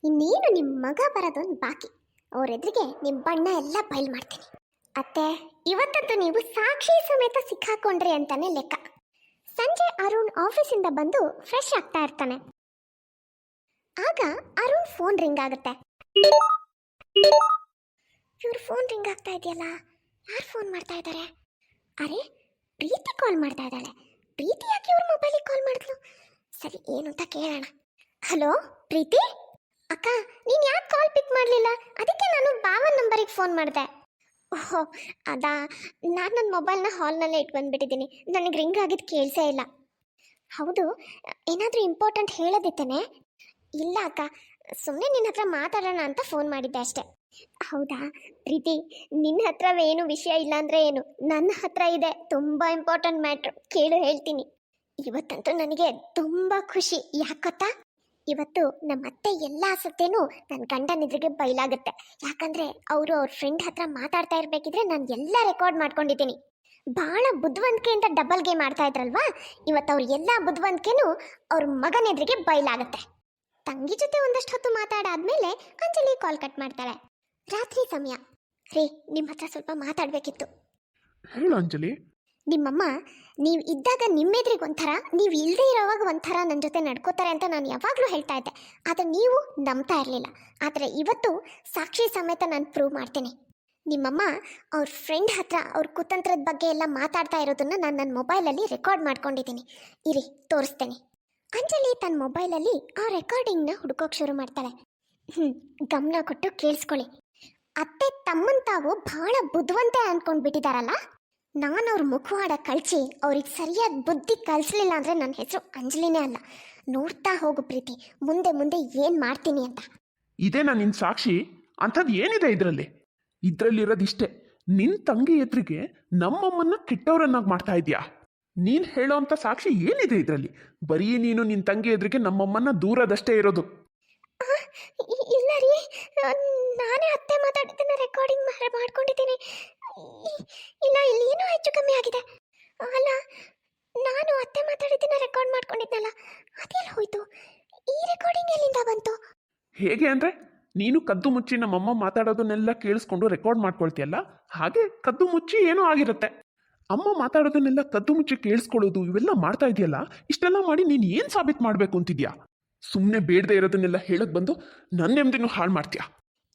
ಇನ್ನೇನು ನಿಮ್ಮ ಮಗ ಬರೋದೊಂದು ಬಾಕಿ. ಅವರೆದ್ರಿಗೆ ನಿಮ್ಮ ಬಣ್ಣ ಎಲ್ಲ ಬಯಲು ಮಾಡ್ತೀನಿ. ಅತ್ತೆ, ಇವತ್ತಂತೂ ನೀವು ಸಾಕ್ಷಿ ಸಮೇತ ಸಿಕ್ಕಾಕೊಂಡ್ರಿ ಅಂತಾನೆ ಲೆಕ್ಕ. ಸಂಜೆ ಅರುಣ್ ಆಫೀಸಿಂದ ಬಂದು ಫ್ರೆಶ್ ಆಗ್ತಾ ಇರ್ತಾನೆ. ಆಗ ಅರುಣ್ ಫೋನ್ ರಿಂಗ್ ಆಗುತ್ತೆ. ಇವ್ರ ಫೋನ್ ರಿಂಗ್ ಆಗ್ತಾ ಇದೆಯಲ್ಲ, ಯಾರು ಫೋನ್ ಮಾಡ್ತಾ ಇದ್ದಾರೆ ಅರೆ, ಪ್ರೀತಿ ಕಾಲ್ ಮಾಡ್ತಾ ಇದ್ದಾಳೆ. ಪ್ರೀತಿ ಯಾಕೆ ಇವ್ರ ಮೊಬೈಲಿಗೆ ಕಾಲ್ ಮಾಡಿದ್ಲು? ಸರಿ, ಏನು ಅಂತ ಕೇಳೋಣ. ಹಲೋ, ಪ್ರೀತಿ? ಅಕ್ಕ, ನೀನು ಯಾಕೆ ಕಾಲ್ ಪಿಕ್ ಮಾಡಲಿಲ್ಲ? ಅದಕ್ಕೆ ನಾನು ಬಾವನ್ ನಂಬರಿಗೆ ಫೋನ್ ಮಾಡಿದೆ. ಓಹೋ, ಅದಾ? ನಾನು ನನ್ನ ಮೊಬೈಲ್ನ ಹಾಲ್ನಲ್ಲೇ ಇಟ್ಬಂದ್ಬಿಟ್ಟಿದ್ದೀನಿ ನನಗೆ ರಿಂಗ್ ಆಗಿದ್ದು ಕೇಳಿಸೇ ಇಲ್ಲ. ಹೌದು, ಏನಾದರೂ ಇಂಪಾರ್ಟೆಂಟ್ ಹೇಳೋದಿತ್ತೇನೆ? ಇಲ್ಲ ಅಕ್ಕ ಸುಮ್ಮನೆ ನಿನ್ನ ಹತ್ರ ಮಾತಾಡೋಣ ಅಂತ ಫೋನ್ ಮಾಡಿದ್ದೆ ಅಷ್ಟೆ. ಹೌದಾ? ಪ್ರೀತಿ ನಿನ್ನ ಏನು ವಿಷಯ ಇಲ್ಲ ಅಂದರೆ ಏನು? ನನ್ನ ಹತ್ರ ಇದೆ, ತುಂಬ ಇಂಪಾರ್ಟೆಂಟ್ ಮ್ಯಾಟ್ರ್ ಕೇಳು ಹೇಳ್ತೀನಿ. ಇವತ್ತಂತೂ ನನಗೆ ತುಂಬ ಖುಷಿ. ಯಾಕೊತ್ತಾ ಇವತ್ತು ನಮ್ಮ ಅತ್ತೆ ಎಲ್ಲ ಸತ್ಯನೂ ನನ್ನ ಗಂಡನ ಎದುರಿಗೆ ಬಯಲಾಗುತ್ತೆ ಯಾಕಂದ್ರೆ ಅವರು ಅವ್ರ ಫ್ರೆಂಡ್ ಹತ್ರ ಮಾತಾಡ್ತಾ ಇರ್ಬೇಕಿದ್ರೆ ನಾನು ಎಲ್ಲ ರೆಕಾರ್ಡ್ ಮಾಡ್ಕೊಂಡಿದ್ದೀನಿ. ಭಾಳ ಬುದ್ಧಿವಂತಿಕೆಯಿಂದ ಡಬಲ್ ಗೇಮ್ ಆಡ್ತಾ ಇದ್ರಲ್ವಾ? ಇವತ್ತು ಅವ್ರ ಎಲ್ಲ ಬುದ್ಧಿವಂತಿಕೆನೂ ಅವ್ರ ಮಗನ ಎದುರಿಗೆ ಬಯಲಾಗುತ್ತೆ ತಂಗಿ ಜೊತೆ ಒಂದಷ್ಟು ಹೊತ್ತು ಮಾತಾಡಾದ್ಮೇಲೆ ಅಂಜಲಿ ಕಾಲ್ ಕಟ್ ಮಾಡ್ತಾಳೆ. ರಾತ್ರಿ ಸಮಯ. ರೀ ನಿಮ್ಮ ಹತ್ರ ಸ್ವಲ್ಪ ಮಾತಾಡಬೇಕಿತ್ತು. ಹೇಳು ಅಂಜಲಿ. ನಿಮ್ಮಮ್ಮ, ನೀವು ಇದ್ದಾಗ ನಿಮ್ಮೆದ್ರಿಗೆ ಒಂಥರ, ನೀವು ಇಲ್ಲದೆ ಇರೋವಾಗ ಒಂಥರ ನನ್ನ ಜೊತೆ ನಡ್ಕೋತಾರೆ ಅಂತ ನಾನು ಯಾವಾಗಲೂ ಹೇಳ್ತಾ ಇದ್ದೆ. ಆದರೆ ನೀವು ನಂಬ್ತಾ ಇರಲಿಲ್ಲ. ಆದರೆ ಇವತ್ತು ಸಾಕ್ಷಿ ಸಮೇತ ನಾನು ಪ್ರೂವ್ ಮಾಡ್ತೀನಿ. ನಿಮ್ಮಮ್ಮ ಅವ್ರ ಫ್ರೆಂಡ್ ಹತ್ರ ಅವ್ರ ಕುತಂತ್ರದ ಬಗ್ಗೆ ಎಲ್ಲ ಮಾತಾಡ್ತಾ ಇರೋದನ್ನು ನಾನು ನನ್ನ ಮೊಬೈಲಲ್ಲಿ ರೆಕಾರ್ಡ್ ಮಾಡ್ಕೊಂಡಿದ್ದೀನಿ. ಇರಿ, ತೋರಿಸ್ತೇನೆ. ಅಂಜಲಿ ತನ್ನ ಮೊಬೈಲಲ್ಲಿ ಆ ರೆಕಾರ್ಡಿಂಗ್ನ ಹುಡುಕೋಕೆ ಶುರು ಮಾಡ್ತಾಳೆ. ಹ್ಞೂ ಗಮನ ಕೊಟ್ಟು ಕೇಳಿಸ್ಕೊಳ್ಳಿ. ಅತ್ತೆ ತಮ್ಮನ್ ತಾವು ಬಹಳ ಬುದ್ಧಿವಂತೆ ಅಂದ್ಕೊಂಡು ಬಿಟ್ಟಿದಾರಲ್ಲ ನಾನು ಅವ್ರ ಮುಖವಾಡ ಕಳಿಸಿ ಅವ್ರಿಗೆ ಸರಿಯಾದ ಬುದ್ಧಿ ಕಲಿಸ್ಲಿಲ್ಲ ಅಂದರೆ ನನ್ನ ಹೆಸರು ಅಂಜಲಿನೇ ಅಲ್ಲ. ನೋಡ್ತಾ ಹೋಗು ಪ್ರೀತಿ ಮುಂದೆ ಮುಂದೆ ಏನು ಮಾಡ್ತೀನಿ ಅಂತ. ಇದೇನಾ ನಿನ್ನ ಸಾಕ್ಷಿ? ಅಂಥದ್ದು ಏನಿದೆ ಇದರಲ್ಲಿ? ಇದರಲ್ಲಿರೋದು ಇಷ್ಟೇ ನಿನ್ನ ತಂಗಿ ಎದುರಿಗೆ ನಮ್ಮಮ್ಮನ್ನ ಕೆಟ್ಟವರನ್ನಾಗಿ ಮಾಡ್ತಾ ಇದೀಯಾ? ನೀನು ಹೇಳೋವಂಥ ಸಾಕ್ಷಿ ಏನಿದೆ ಇದರಲ್ಲಿ? ಬರೀ ನೀನು ನಿನ್ನ ತಂಗಿ ಎದುರಿಗೆ ನಮ್ಮಮ್ಮನ್ನ ದೂರದಷ್ಟೇ ಇರೋದು. ನಾನೇ ಅತ್ತೆ ಮಾತಾಡಿದ್ದನ್ನ ರೆಕಾರ್ಡಿಂಗ್ ಮಾಡ್ಕೊಂಡಿದ್ದೀನಿ. ಇಲ್ಲ, ಇಲ್ಲಿ ಏನೋ ಹೆಚ್ಚು ಕಮ್ಮಿ ಆಗಿದೆ. ಅಲ್ಲ, ನಾನು ಅತ್ತೆ ಮಾತಾಡಿದ್ದನ್ನ ರೆಕಾರ್ಡ್ ಮಾಡ್ಕೊಂಡಿದ್ನಲ್ಲ ಅದೆಲ್ಲ ಹೋಯ್ತು? ಈ ರೆಕಾರ್ಡಿಂಗ್ ಎಲ್ಲಿಂದ ಬಂತು? ಹೇಗೆ ಅಂದರೆ, ನೀನು ಕದ್ದು ಮುಚ್ಚಿ ನಮ್ಮಮ್ಮ ಮಾತಾಡೋದನ್ನೆಲ್ಲ ಕೇಳಿಸ್ಕೊಂಡು ರೆಕಾರ್ಡ್ ಮಾಡ್ಕೊಳ್ತೀಯಲ್ಲ? ಹಾಗೆ ಕದ್ದು ಮುಚ್ಚಿ ಏನೋ ಆಗಿರುತ್ತೆ. ಅಮ್ಮ ಮಾತಾಡೋದನ್ನೆಲ್ಲ ಕದ್ದು ಮುಚ್ಚಿ ಕೇಳಿಸ್ಕೊಳ್ಳೋದು ಇವೆಲ್ಲ ಮಾಡ್ತಾ ಇದೆಯಲ್ಲ? ಇಷ್ಟೆಲ್ಲ ಮಾಡಿ ನೀನು ಏನು ಸಾಬೀತು ಮಾಡಬೇಕು ಅಂತಿದ್ಯಾ? ಸುಮ್ಮನೆ ಬೇಡದೆ ಇರೋದನ್ನೆಲ್ಲ ಹೇಳಕ್ ಬಂದು ನನ್ನ ನೆಮ್ಮದಿನೂ ಹಾಳು ಮಾಡ್ತೀಯಾ?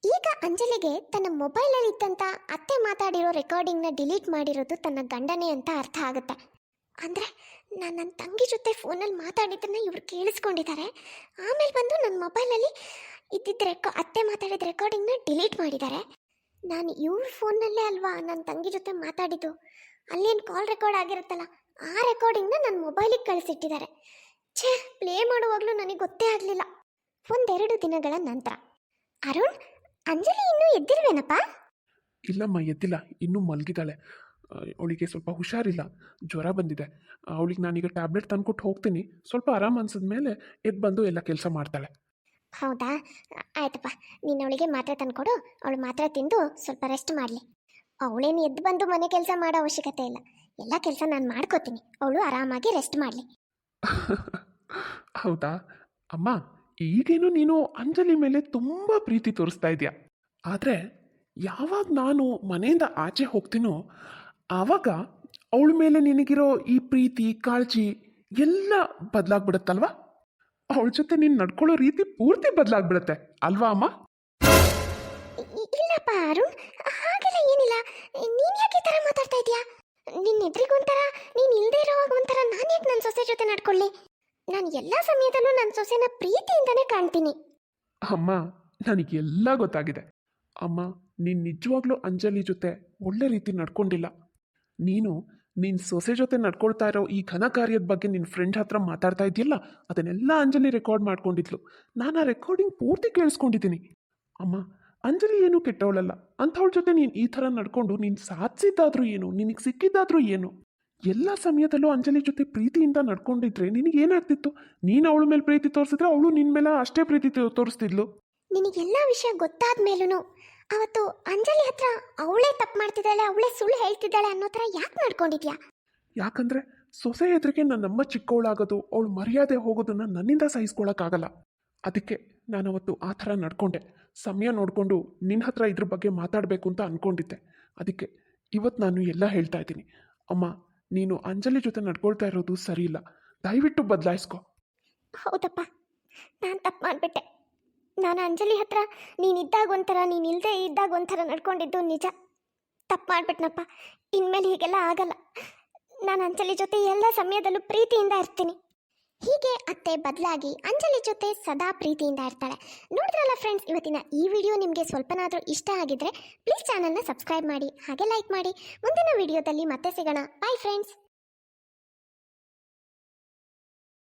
ಈಗ ಅಂಜಲಿಗೆ ತನ್ನ ಮೊಬೈಲಲ್ಲಿ ಇದ್ದಂತ ಅತ್ತೆ ಮಾತಾಡಿರೋ ರೆಕಾರ್ಡಿಂಗ್ನ ಡಿಲೀಟ್ ಮಾಡಿರೋದು ತನ್ನ ಗಂಡನೇ ಅಂತ ಅರ್ಥ ಆಗುತ್ತೆ. ಅಂದರೆ ನಾನು ನನ್ನ ತಂಗಿ ಜೊತೆ ಫೋನಲ್ಲಿ ಮಾತಾಡಿದ್ದನ್ನ ಇವ್ರು ಕೇಳಿಸ್ಕೊಂಡಿದ್ದಾರೆ ಆಮೇಲೆ ಬಂದು ನನ್ನ ಮೊಬೈಲಲ್ಲಿ ಇದ್ದಿದ್ದ ರೆಕಾ ಅತ್ತೆ ಮಾತಾಡಿದ ರೆಕಾರ್ಡಿಂಗ್ನ ಡಿಲೀಟ್ ಮಾಡಿದ್ದಾರೆ ನಾನು ಇವ್ರ ಫೋನ್ನಲ್ಲೇ ಅಲ್ವಾ ನನ್ನ ತಂಗಿ ಜೊತೆ ಮಾತಾಡಿದ್ದು? ಅಲ್ಲೇನು ಕಾಲ್ ರೆಕಾರ್ಡ್ ಆಗಿರುತ್ತಲ್ಲ, ಆ ರೆಕಾರ್ಡಿಂಗ್ನ ನನ್ನ ಮೊಬೈಲಿಗೆ ಕಳಿಸಿಟ್ಟಿದ್ದಾರೆ ಛೇ ಪ್ಲೇ ಮಾಡುವಾಗಲೂ ನನಗೆ ಗೊತ್ತೇ ಆಗಲಿಲ್ಲ. ಒಂದೆರಡು ದಿನಗಳ ನಂತರ. ಅರುಣ್ ಅಂಜಲಿ ಇನ್ನೂ ಎದ್ದಿಲ್ವೇನಪ್ಪ? ಇಲ್ಲಮ್ಮ ಎದ್ದಿಲ್ಲ. ಇನ್ನೂ ಮಲಗಿದ್ದಾಳೆ. ಅವಳಿಗೆ ಸ್ವಲ್ಪ ಹುಷಾರಿಲ್ಲ. ಜ್ವರ ಬಂದಿದೆ. ಅವಳಿಗೆ ನಾನೀಗ ಟ್ಯಾಬ್ಲೆಟ್ ತಂದ್ಕೊಟ್ಟು ಹೋಗ್ತೀನಿ. ಸ್ವಲ್ಪ ಆರಾಮ ಅನ್ಸಿದ್ಮೇಲೆ ಎದ್ದು ಬಂದು ಎಲ್ಲ ಕೆಲಸ ಮಾಡ್ತಾಳೆ. ಹೌದಾ? ಆಯ್ತಪ್ಪ. ನೀನು ಅವಳಿಗೆ ಮಾತ್ರೆ ತಂದ್ಕೊಡು. ಅವಳು ಮಾತ್ರೆ ತಿಂದು ಸ್ವಲ್ಪ ರೆಸ್ಟ್ ಮಾಡಲಿ. ಅವಳೇನು ಎದ್ದು ಬಂದು ಮನೆ ಕೆಲಸ ಮಾಡೋ ಅವಶ್ಯಕತೆ ಇಲ್ಲ. ಎಲ್ಲ ಕೆಲಸ ನಾನು ಮಾಡ್ಕೋತೀನಿ. ಅವಳು ಆರಾಮಾಗಿ ರೆಸ್ಟ್ ಮಾಡಲಿ. ಹೌದಾ? ಅಮ್ಮ, ಈಗೇನು ನೀನು ಅಂಜಲಿ ಮೇಲೆ ತುಂಬ ಪ್ರೀತಿ ತೋರಿಸ್ತಾ ಇದೆಯಾ? ಆದರೆ ಯಾವಾಗ ನಾನು ಮನೆಯಿಂದ ಆಚೆ ಹೋಗ್ತೀನೋ, ಆವಾಗ ಅವಳ ಮೇಲೆ ನಿನಗಿರೋ ಈ ಪ್ರೀತಿ, ಕಾಳಜಿ ಎಲ್ಲ ಬದಲಾಗ್ಬಿಡುತ್ತಲ್ವಾ? ಅವಳ ಜೊತೆ ನೀನು ನಡ್ಕೊಳ್ಳೋ ರೀತಿ ಪೂರ್ತಿ ಬದಲಾಗ್ಬಿಡುತ್ತೆ, ಅಲ್ವಾ ಅಮ್ಮ? ಇಲ್ಲಪ್ಪ ಅರುಣ್, ಹಾಗೆಲ್ಲ ಏನಿಲ್ಲ. ನೀನು ಯಾಕೆ ಮಾತಾಡ್ತಾ ಇದೀಯಾ ನಿನ್ನ ಒಂಥರ ನೀನು ಇಲ್ಲದೆ ಇರೋವಾಗ ಒಂಥರ ನಾನು ಯಾಕೆ ನನ್ನ ಸೊಸೆ ಜೊತೆ ನಡ್ಕೊಳ್ಳಿ? ನಾನು ಎಲ್ಲ ಸಮಯದಲ್ಲೂ ನನ್ನ ಸೊಸೆನ ಪ್ರೀತಿಯಿಂದನೇ ಕಾಣ್ತೀನಿ. ಅಮ್ಮ ನನಗೆಲ್ಲ ಗೊತ್ತಾಗಿದೆ. ಅಮ್ಮ, ನೀನು ನಿಜವಾಗ್ಲೂ ಅಂಜಲಿ ಜೊತೆ ಒಳ್ಳೆ ರೀತಿ ನಡ್ಕೊಂಡಿಲ್ಲ. ನೀನು ನಿನ್ನ ಸೊಸೆ ಜೊತೆ ನಡ್ಕೊಳ್ತಾ ಇರೋ ಈ ಘನ ಕಾರ್ಯದ ಬಗ್ಗೆ ನಿನ್ನ ಫ್ರೆಂಡ್ ಹತ್ರ ಮಾತಾಡ್ತಾ ಇದೆಯಲ್ಲ, ಅದನ್ನೆಲ್ಲ ಅಂಜಲಿ ರೆಕಾರ್ಡ್ ಮಾಡ್ಕೊಂಡಿದ್ಲು. ನಾನು ಆ ರೆಕಾರ್ಡಿಂಗ್ ಪೂರ್ತಿ ಕೇಳಿಸ್ಕೊಂಡಿದ್ದೀನಿ. ಅಮ್ಮ ಅಂಜಲಿ ಏನು ಕೆಟ್ಟವಳಲ್ಲ. ಅಂಥವಳ ಜೊತೆ ನೀನು ಈ ಥರ ನಡ್ಕೊಂಡು ನೀನು ಸಾಧಿಸಿದ್ದಾದ್ರೂ ಏನು ನಿನಗೆ ಸಿಕ್ಕಿದ್ದಾದ್ರೂ ಏನು? ಎಲ್ಲ ಸಮಯದಲ್ಲೂ ಅಂಜಲಿ ಜೊತೆ ಪ್ರೀತಿಯಿಂದ ನಡ್ಕೊಂಡಿದ್ರೆ ನಿನಗೆ ಏನಾಗ್ತಿತ್ತು? ನೀನು ಅವಳ ಮೇಲೆ ಪ್ರೀತಿ ತೋರಿಸಿದ್ರೆ ಅವಳು ನಿನ್ನ ಮೇಲೆ ಅಷ್ಟೇ ಪ್ರೀತಿ ತೋರಿಸ್ತಿದ್ಲು. ನಿನಗೆಲ್ಲ ವಿಷಯ ಗೊತ್ತಾದ ಮೇಲೂ ಅವತ್ತು ಅಂಜಲಿ ಹತ್ರ ಅವಳೇ ತಪ್ಪು ಮಾಡ್ತಿದ್ದಾಳೆ ಅವಳೇ ಸುಳ್ಳು ಹೇಳ್ತಿದ್ದಾಳೆ ಅನ್ನೋ ಥರ ಯಾಕೆ ನಡ್ಕೊಂಡಿದ್ಯಾ? ಯಾಕಂದ್ರೆ ಸೊಸೆ ಎದುರಿಗೆ ನನ್ನಮ್ಮ ಚಿಕ್ಕವಳಾಗೋದು ಅವಳು ಮರ್ಯಾದೆ ಹೋಗೋದನ್ನು ನನ್ನಿಂದ ಸಹಿಸ್ಕೊಳಕ್ಕಾಗಲ್ಲ. ಅದಕ್ಕೆ ನಾನು ಅವತ್ತು ಆ ಥರ ನಡ್ಕೊಂಡೆ. ಸಮಯ ನೋಡಿಕೊಂಡು ನಿನ್ನ ಹತ್ರ ಇದ್ರ ಬಗ್ಗೆ ಮಾತಾಡಬೇಕು ಅಂತ ಅಂದ್ಕೊಂಡಿದ್ದೆ ಅದಕ್ಕೆ ಇವತ್ತು ನಾನು ಎಲ್ಲ ಹೇಳ್ತಾ ಇದ್ದೀನಿ. ಅಮ್ಮ, ನೀನು ಅಂಜಲಿ ಜೊತೆ ನಡ್ಕೊಳ್ತಾ ಇರೋದು ಸರಿ ಇಲ್ಲ. ದಯವಿಟ್ಟು ಬದಲಾಯಿಸ್ಕೊ. ಹೌದಪ್ಪ. ನಾನು ತಪ್ಪು ಮಾಡಿಬಿಟ್ಟೆ. ನಾನು ಅಂಜಲಿ ಹತ್ರ ನೀನಿದ್ದಾಗ ಒಂಥರ, ನೀನು ಇಲ್ಲದೆ ಇದ್ದಾಗ ಒಂಥರ ನಡ್ಕೊಂಡಿದ್ದು ನಿಜ. ತಪ್ಪು ಮಾಡಿಬಿಟ್ನಪ್ಪ. ಇನ್ಮೇಲೆ ಹೀಗೆಲ್ಲ ಆಗಲ್ಲ. ನಾನು ಅಂಜಲಿ ಜೊತೆ ಎಲ್ಲ ಸಮಯದಲ್ಲೂ ಪ್ರೀತಿಯಿಂದ ಇರ್ತೀನಿ. ಹೀಗೆ ಅತ್ತೆ ಬದಲಾಗಿ ಅಂಜಲಿ ಜೊತೆ ಸದಾ ಪ್ರೀತಿಯಿಂದ ಇರ್ತಾಳೆ. ನೋಡಿದ್ರಲ್ಲ ಫ್ರೆಂಡ್ಸ್ ಇವತ್ತಿನ ಈ ವಿಡಿಯೋ ನಿಮಗೆ ಸ್ವಲ್ಪನಾದರೂ ಇಷ್ಟ ಆಗಿದ್ರೆ ಪ್ಲೀಸ್ ಚಾನಲ್ನ ಸಬ್ಸ್ಕ್ರೈಬ್ ಮಾಡಿ, ಹಾಗೆ ಲೈಕ್ ಮಾಡಿ. ಮುಂದಿನ ವಿಡಿಯೋದಲ್ಲಿ ಮತ್ತೆ ಸಿಗೋಣ. Bye friends